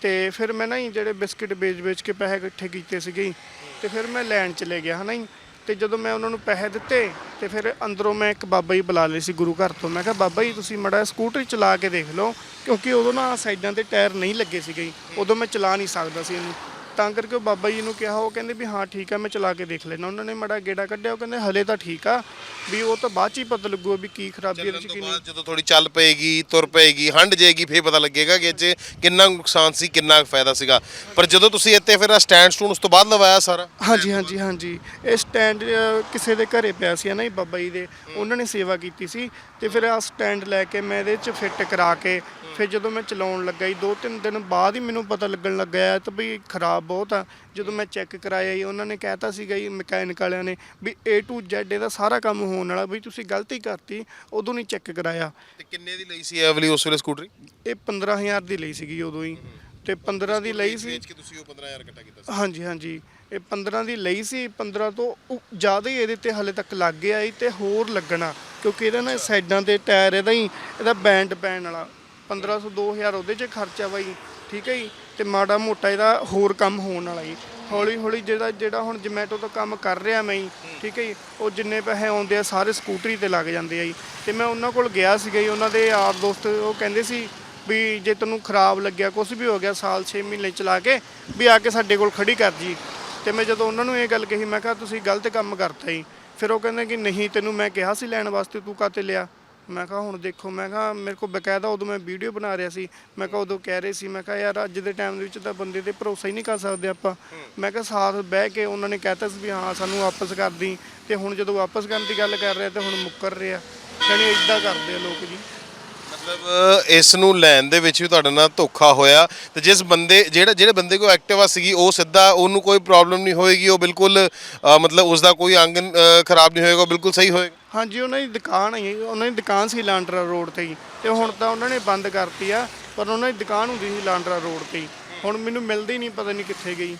S1: ਤੇ ਫਿਰ ਮੈਂ ਨਾ ਜੀ ਜਿਹੜੇ ਬਿਸਕਿਟ ਵੇਚ-ਵੇਚ ਕੇ ਪੈਸੇ ਇਕੱਠੇ ਕੀਤੇ ਸੀਗੇ ਜੀ, ਤੇ ਫਿਰ ਮੈਂ ਲੈਣ ਚਲੇ ਗਿਆ ਹਨਾ ਜੀ। ਤੇ ਜਦੋਂ ਮੈਂ ਉਹਨਾਂ ਨੂੰ ਪੈਸੇ ਦਿੱਤੇ ਤੇ ਫਿਰ ਅੰਦਰੋਂ ਮੈਂ ਇੱਕ ਬਾਬਾ ਜੀ ਬੁਲਾ ਲਏ ਸੀ ਗੁਰੂ ਘਰ ਤੋਂ। ਮੈਂ ਕਿਹਾ ਬਾਬਾ ਜੀ ਤੁਸੀਂ ਮੜਾ ਸਕੂਟਰ ਚਲਾ ਕੇ ਦੇਖ ਲਓ ਕਿਉਂਕਿ ਉਦੋਂ ਨਾ ਸਾਈਡਾਂ ਤੇ ਟਾਇਰ ਨਹੀਂ ਲੱਗੇ ਸੀਗੇ ਉਦੋਂ ਮੈਂ ਚਲਾ ਨਹੀਂ ਸਕਦਾ ਸੀ ਇਹਨੂੰ। ਤਾਂ ਕਰਕੇ ਉਹ ਬਾਬਾ ਜੀ ਨੂੰ ਕਿਹਾ ਉਹ ਕਹਿੰਦੇ ਵੀ ਹਾਂ ਠੀਕ ਆ ਮੈਂ ਚਲਾ ਕੇ ਦੇਖ ਲੈਣਾ ਉਹਨਾਂ ਨੇ ਮੜਾ ਗੇੜਾ ਕੱਢਿਆ ਉਹ ਕਹਿੰਦੇ ਹਲੇ ਤਾਂ ਠੀਕ ਆ ਵੀ ਉਹ ਤਾਂ ਬਾਅਦ ਚ ਹੀ ਪਤਾ ਲੱਗੂਗਾ ਵੀ ਕੀ ਖਰਾਬੀ ਇਹਦੇ
S2: ਚੱਲਣ
S1: ਚ
S2: ਤੋਂ
S1: ਕੀ ਨਹੀਂ।
S2: ਬਾਅਦ ਜਦੋਂ ਥੋੜੀ ਚੱਲ ਪਏਗੀ ਤੁਰ ਪਏਗੀ ਹੰਡ ਜਾਏਗੀ ਫੇਰ ਪਤਾ ਲੱਗੇਗਾ ਕਿ ਇਹ 'ਚ ਕਿੰਨਾ ਨੁਕਸਾਨ ਸੀ ਕਿੰਨਾ ਫਾਇਦਾ ਸੀਗਾ। ਪਰ ਜਦੋਂ ਤੁਸੀਂ ਇੱਥੇ ਫਿਰ ਸਟੈਂਡ ਸਟੂਨ ਉਸ ਤੋਂ ਬਾਅਦ ਲਵਾਇਆ ਸਾਰਾ?
S1: ਹਾਂਜੀ ਹਾਂਜੀ ਹਾਂਜੀ। ਇਹ ਸਟੈਂਡ ਅ, ਕਿਸੇ ਦੇ ਘਰੇ ਪਿਆ ਸੀ ਨਾ ਜੀ ਬਾਬਾ ਜੀ ਦੇ। ਉਹਨਾਂ ਨੇ ਸੇਵਾ ਕੀਤੀ ਸੀ। ਤੇ ਫਿਰ ਆ ਸਟੈਂਡ ਲੈ ਕੇ ਮੈਂ ਇਹਦੇ 'ਚ ਫਿੱਟ ਕਰਾ ਕੇ ਫਿਰ ਜਦੋਂ ਮੈਂ ਚਲਾਉਣ ਲੱਗਾ ਜੀ ਦੋ ਤਿੰਨ ਦਿਨ ਬਾਅਦ ਹੀ ਮੈਨੂੰ ਪਤਾ ਲੱਗਣ ਲੱਗਾ ਤਾਂ ਵੀ ਖਰਾਬ ਬਹੁਤ ਆ। ਜਦੋਂ ਮੈਂ ਚੈੱਕ ਕਰਾਇਆ ਜੀ ਉਹਨਾਂ ਨੇ ਕਹਿਤਾ ਸੀਗਾ ਜੀ ਮਕੈਨਿਕ ਵਾਲਿਆਂ ਨੇ ਵੀ A to Z ਇਹਦਾ ਸਾਰਾ ਕੰਮ ਹੋਣ ਵਾਲਾ ਵੀ ਤੁਸੀਂ ਗਲਤੀ ਕਰਤੀ ਉਦੋਂ ਨਹੀਂ ਚੈੱਕ ਕਰਾਇਆ।
S2: ਤੇ ਕਿੰਨੇ ਦੀ ਲਈ ਸੀ ਇਹ ਵਾਲੀ ਉਸ ਵੇਲੇ ਸਕੂਟਰੀ?
S1: ਇਹ 15000 ਦੀ ਲਈ ਸੀਗੀ ਉਦੋਂ ਹੀ। ਤੇ 15 ਦੀ ਲਈ ਸੀ
S2: ਵੇਚ ਕੇ ਤੁਸੀਂ ਉਹ 15000 ਇਕੱਠਾ ਕੀਤਾ ਸੀ।
S1: ਹਾਂਜੀ ਹਾਂਜੀ। ਇਹ 15 ਦੀ ਲਈ ਸੀ 15 ਤੋਂ ਉ- ਜ਼ਿਆਦਾ ਹੀ ਇਹਦੇ ਤੇ ਹਲੇ ਤੱਕ ਲੱਗ ਗਿਆ ਜੀ ਤੇ ਹੋਰ ਲੱਗਣਾ ਕਿਉਂਕਿ ਇਹਦਾ ਨਾ ਸਾਈਡਾਂ ਤੇ ਟਾਇਰ ਇਹਦਾ ਹੀ ਇਹਦਾ ਬੈਂਡ ਪੈਣ ਵਾਲਾ। 1500 2000 ਉਹਦੇ 'ਚ ਖਰਚਾ ਬਾਈ, ਠੀਕ ਹੈ ਜੀ? ਤੇ ਮਾੜਾ ਮੋਟਾ ਇਹਦਾ ਹੋਰ ਕੰਮ ਹੋਣ ਵਾਲਾ ਜੀ। ਹੌਲੀ ਹੌਲੀ ਜਿਹੜਾ ਜਿਹੜਾ ਹੁਣ ਜਮੈਟੋ ਤੋਂ ਕੰਮ ਕਰ ਰਿਹਾ ਮੈਂ ਜੀ, ਠੀਕ ਹੈ ਜੀ? ਉਹ ਜਿੰਨੇ ਪੈਸੇ ਆਉਂਦੇ ਆ, ਸਾਰੇ ਸਕੂਟਰੀ ਤੇ ਲੱਗ ਜਾਂਦੇ ਆ ਜੀ। ਤੇ ਮੈਂ ਉਹਨਾਂ ਕੋਲ ਗਿਆ ਸੀਗਾ ਜੀ, ਉਹਨਾਂ ਦੇ ਯਾਰ ਦੋਸਤ, ਉਹ ਕਹਿੰਦੇ ਸੀ ਵੀ ਜੇ ਤੈਨੂੰ ਖਰਾਬ ਲੱਗਿਆ ਕੁਝ ਵੀ ਹੋ ਗਿਆ, ਸਾਲ 6 ਮਹੀਨੇ ਚਲਾ ਕੇ ਵੀ ਆ ਕੇ ਸਾਡੇ ਕੋਲ ਖੜੀ ਕਰ ਜੀ। ਤੇ ਮੈਂ ਜਦੋਂ ਉਹਨਾਂ ਨੂੰ ਇਹ ਗੱਲ ਕਹੀ, ਮੈਂ ਕਿਹਾ, ਤੁਸੀਂ ਗਲਤ ਕੰਮ ਕਰਤਾ ਜੀ। ਫਿਰ ਉਹ ਕਹਿੰਦੇ ਕਿ, ਨਹੀਂ, ਤੈਨੂੰ ਮੈਂ ਕਿਹਾ ਸੀ ਲੈਣ ਵਾਸਤੇ, ਤੂੰ ਕਾਤੇ ਲਿਆ? ਮੈਂ ਕਿਹਾ ਹੁਣ ਦੇਖੋ, ਮੈਂ ਕਿਹਾ ਮੇਰੇ ਕੋਲ ਬਕਾਇਦਾ ਉਦੋਂ ਮੈਂ ਵੀਡੀਓ ਬਣਾ ਰਿਹਾ ਸੀ। ਮੈਂ ਕਿਹਾ ਉਦੋਂ ਕਹਿ ਰਹੇ ਸੀ, ਮੈਂ ਕਿਹਾ ਯਾਰ ਅੱਜ ਦੇ ਟਾਈਮ ਦੇ ਵਿੱਚ ਤਾਂ ਬੰਦੇ ਤੇ ਭਰੋਸਾ ਹੀ ਨਹੀਂ ਕਰ ਸਕਦੇ ਆਪਾਂ। ਮੈਂ ਕਿਹਾ ਸਾਥ ਬਹਿ ਕੇ ਉਹਨਾਂ ਨੇ ਕਹਿਤਾ ਸੀ ਵੀ ਹਾਂ, ਸਾਨੂੰ ਵਾਪਸ ਕਰਦੀ ਤੇ ਹੁਣ ਜਦੋਂ ਵਾਪਸ ਕਰਨ ਦੀ ਗੱਲ ਕਰ ਰਿਹਾ ਤੇ ਹੁਣ ਮੁੱਕਰ ਰਿਹਾ। ਯਾਨੀ ਇਦਾਂ ਕਰਦੇ ਆ ਲੋਕ ਜੀ।
S2: ਮਤਲਬ ਇਸ ਨੂੰ ਲੈਣ ਦੇ ਵਿੱਚ ਵੀ ਤੁਹਾਡੇ ਨਾਲ ਧੋਖਾ ਹੋਇਆ ਤੇ ਜਿਸ ਬੰਦੇ ਜਿਹੜਾ ਜਿਹੜੇ ਬੰਦੇ ਕੋਲ ਐਕਟਿਵਾ ਸੀਗੀ ਉਹ ਸਿੱਧਾ ਉਹਨੂੰ ਕੋਈ ਪ੍ਰੋਬਲਮ ਨਹੀਂ ਹੋਏਗੀ ਉਹ ਬਿਲਕੁਲ ਅ, ਮਤਲਬ ਉਸ ਦਾ ਕੋਈ ਅੰਗ ਅ, ਖਰਾਬ ਨਹੀਂ ਹੋਏਗਾ ਉਹ ਬਿਲਕੁਲ ਸਹੀ ਹੋਏਗਾ
S1: ਹਾਂਜੀ ਉਹਨਾਂ ਦੀ ਦੁਕਾਨ ਹੈ ਉਹਨਾਂ ਦੀ ਦੁਕਾਨ ਸੀ ਲਾਂਡਰਾ ਰੋਡ ਤੇ ਹੀ ਤੇ ਹੁਣ ਤਾਂ ਉਹਨਾਂ ਨੇ ਬੰਦ ਕਰਤੀ ਆ ਪਰ ਉਹਨਾਂ ਦੀ ਦੁਕਾਨ ਹੁੰਦੀ ਸੀ ਲਾਂਡਰਾ ਰੋਡ ਤੇ ਹੀ। ਹੁਣ ਮੈਨੂੰ ਮਿਲਦੀ ਨਹੀਂ ਪਤਾ ਨਹੀਂ ਕਿੱਥੇ ਗਈ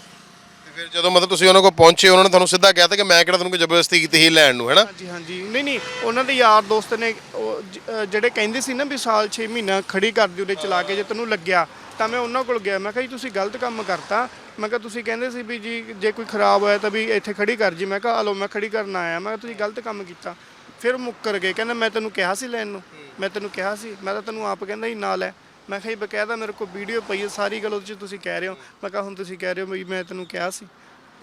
S2: ਫਿਰ ਜਦੋਂ ਮਤਲਬ ਤੁਸੀਂ ਉਹਨਾਂ ਕੋਲ ਪਹੁੰਚੇ, ਉਹਨਾਂ ਨੇ ਤੁਹਾਨੂੰ ਸਿੱਧਾ ਕਹਿਤਾ ਕਿ ਮੈਂ ਕਿਹੜਾ ਤੁਹਾਨੂੰ ਕੋਈ ਜ਼ਬਰਦਸਤੀ ਕੀਤੀ ਸੀ ਲੈਣ ਨੂੰ, ਹੈਨਾ?
S1: ਹਾਂਜੀ ਹਾਂਜੀ। ਨਹੀਂ ਨਹੀਂ, ਉਹਨਾਂ ਦੇ ਯਾਰ ਦੋਸਤ ਨੇ, ਉਹ ਜ- ਅਹ ਜਿਹੜੇ ਕਹਿੰਦੇ ਸੀ ਨਾ ਵੀ ਸਾਲ 6 ਮਹੀਨਾ ਖੜੀ ਕਰ ਦਿਓ, ਉਹਦੇ ਚਲਾ ਕੇ ਜੇ ਤੈਨੂੰ ਲੱਗਿਆ, ਤਾਂ ਮੈਂ ਉਹਨਾਂ ਕੋਲ ਗਿਆ। ਮੈਂ ਕਿਹਾ ਜੀ, ਤੁਸੀਂ ਗਲਤ ਕੰਮ ਕਰਤਾ। ਮੈਂ ਕਿਹਾ, ਤੁਸੀਂ ਕਹਿੰਦੇ ਸੀ ਵੀ ਜੀ, ਜੇ ਕੋਈ ਖਰਾਬ ਹੋਇਆ ਤਾਂ ਵੀ ਇੱਥੇ ਖੜੀ ਕਰ ਜੀ। ਮੈਂ ਕਿਹਾ ਹਲੋ ਮੈਂ ਖੜੀ ਕਰਨ ਆਇਆ। ਮੈਂ ਕਿਹਾ, ਤੁਸੀਂ ਗਲਤ ਕੰਮ ਕੀਤਾ। ਫਿਰ ਮੁੱਕਰ ਗਏ। ਕਹਿੰਦਾ, ਮੈਂ ਤੈਨੂੰ ਕਿਹਾ ਸੀ ਲੈਣ ਨੂੰ। ਮੈਂ ਤੈਨੂੰ ਕਿਹਾ ਸੀ। ਮੈਂ ਤਾਂ ਤੈਨੂੰ ਆਪ ਕਹਿੰਦਾ ਹੀ ਨਾਲ ਹੈ ਮੈਂ ਕਿਹਾ ਜੀ ਬਕਾਇਦਾ ਮੇਰੇ ਕੋਲ ਵੀਡੀਓ ਪਈ ਹੈ ਸਾਰੀ ਗੱਲ ਉਹਦੇ 'ਚ ਤੁਸੀਂ ਕਹਿ ਰਹੇ ਹੋ। ਮੈਂ ਕਿਹਾ ਹੁਣ ਤੁਸੀਂ ਕਹਿ ਰਹੇ ਹੋ ਵੀ ਮੈਂ ਤੈਨੂੰ ਕਿਹਾ ਸੀ।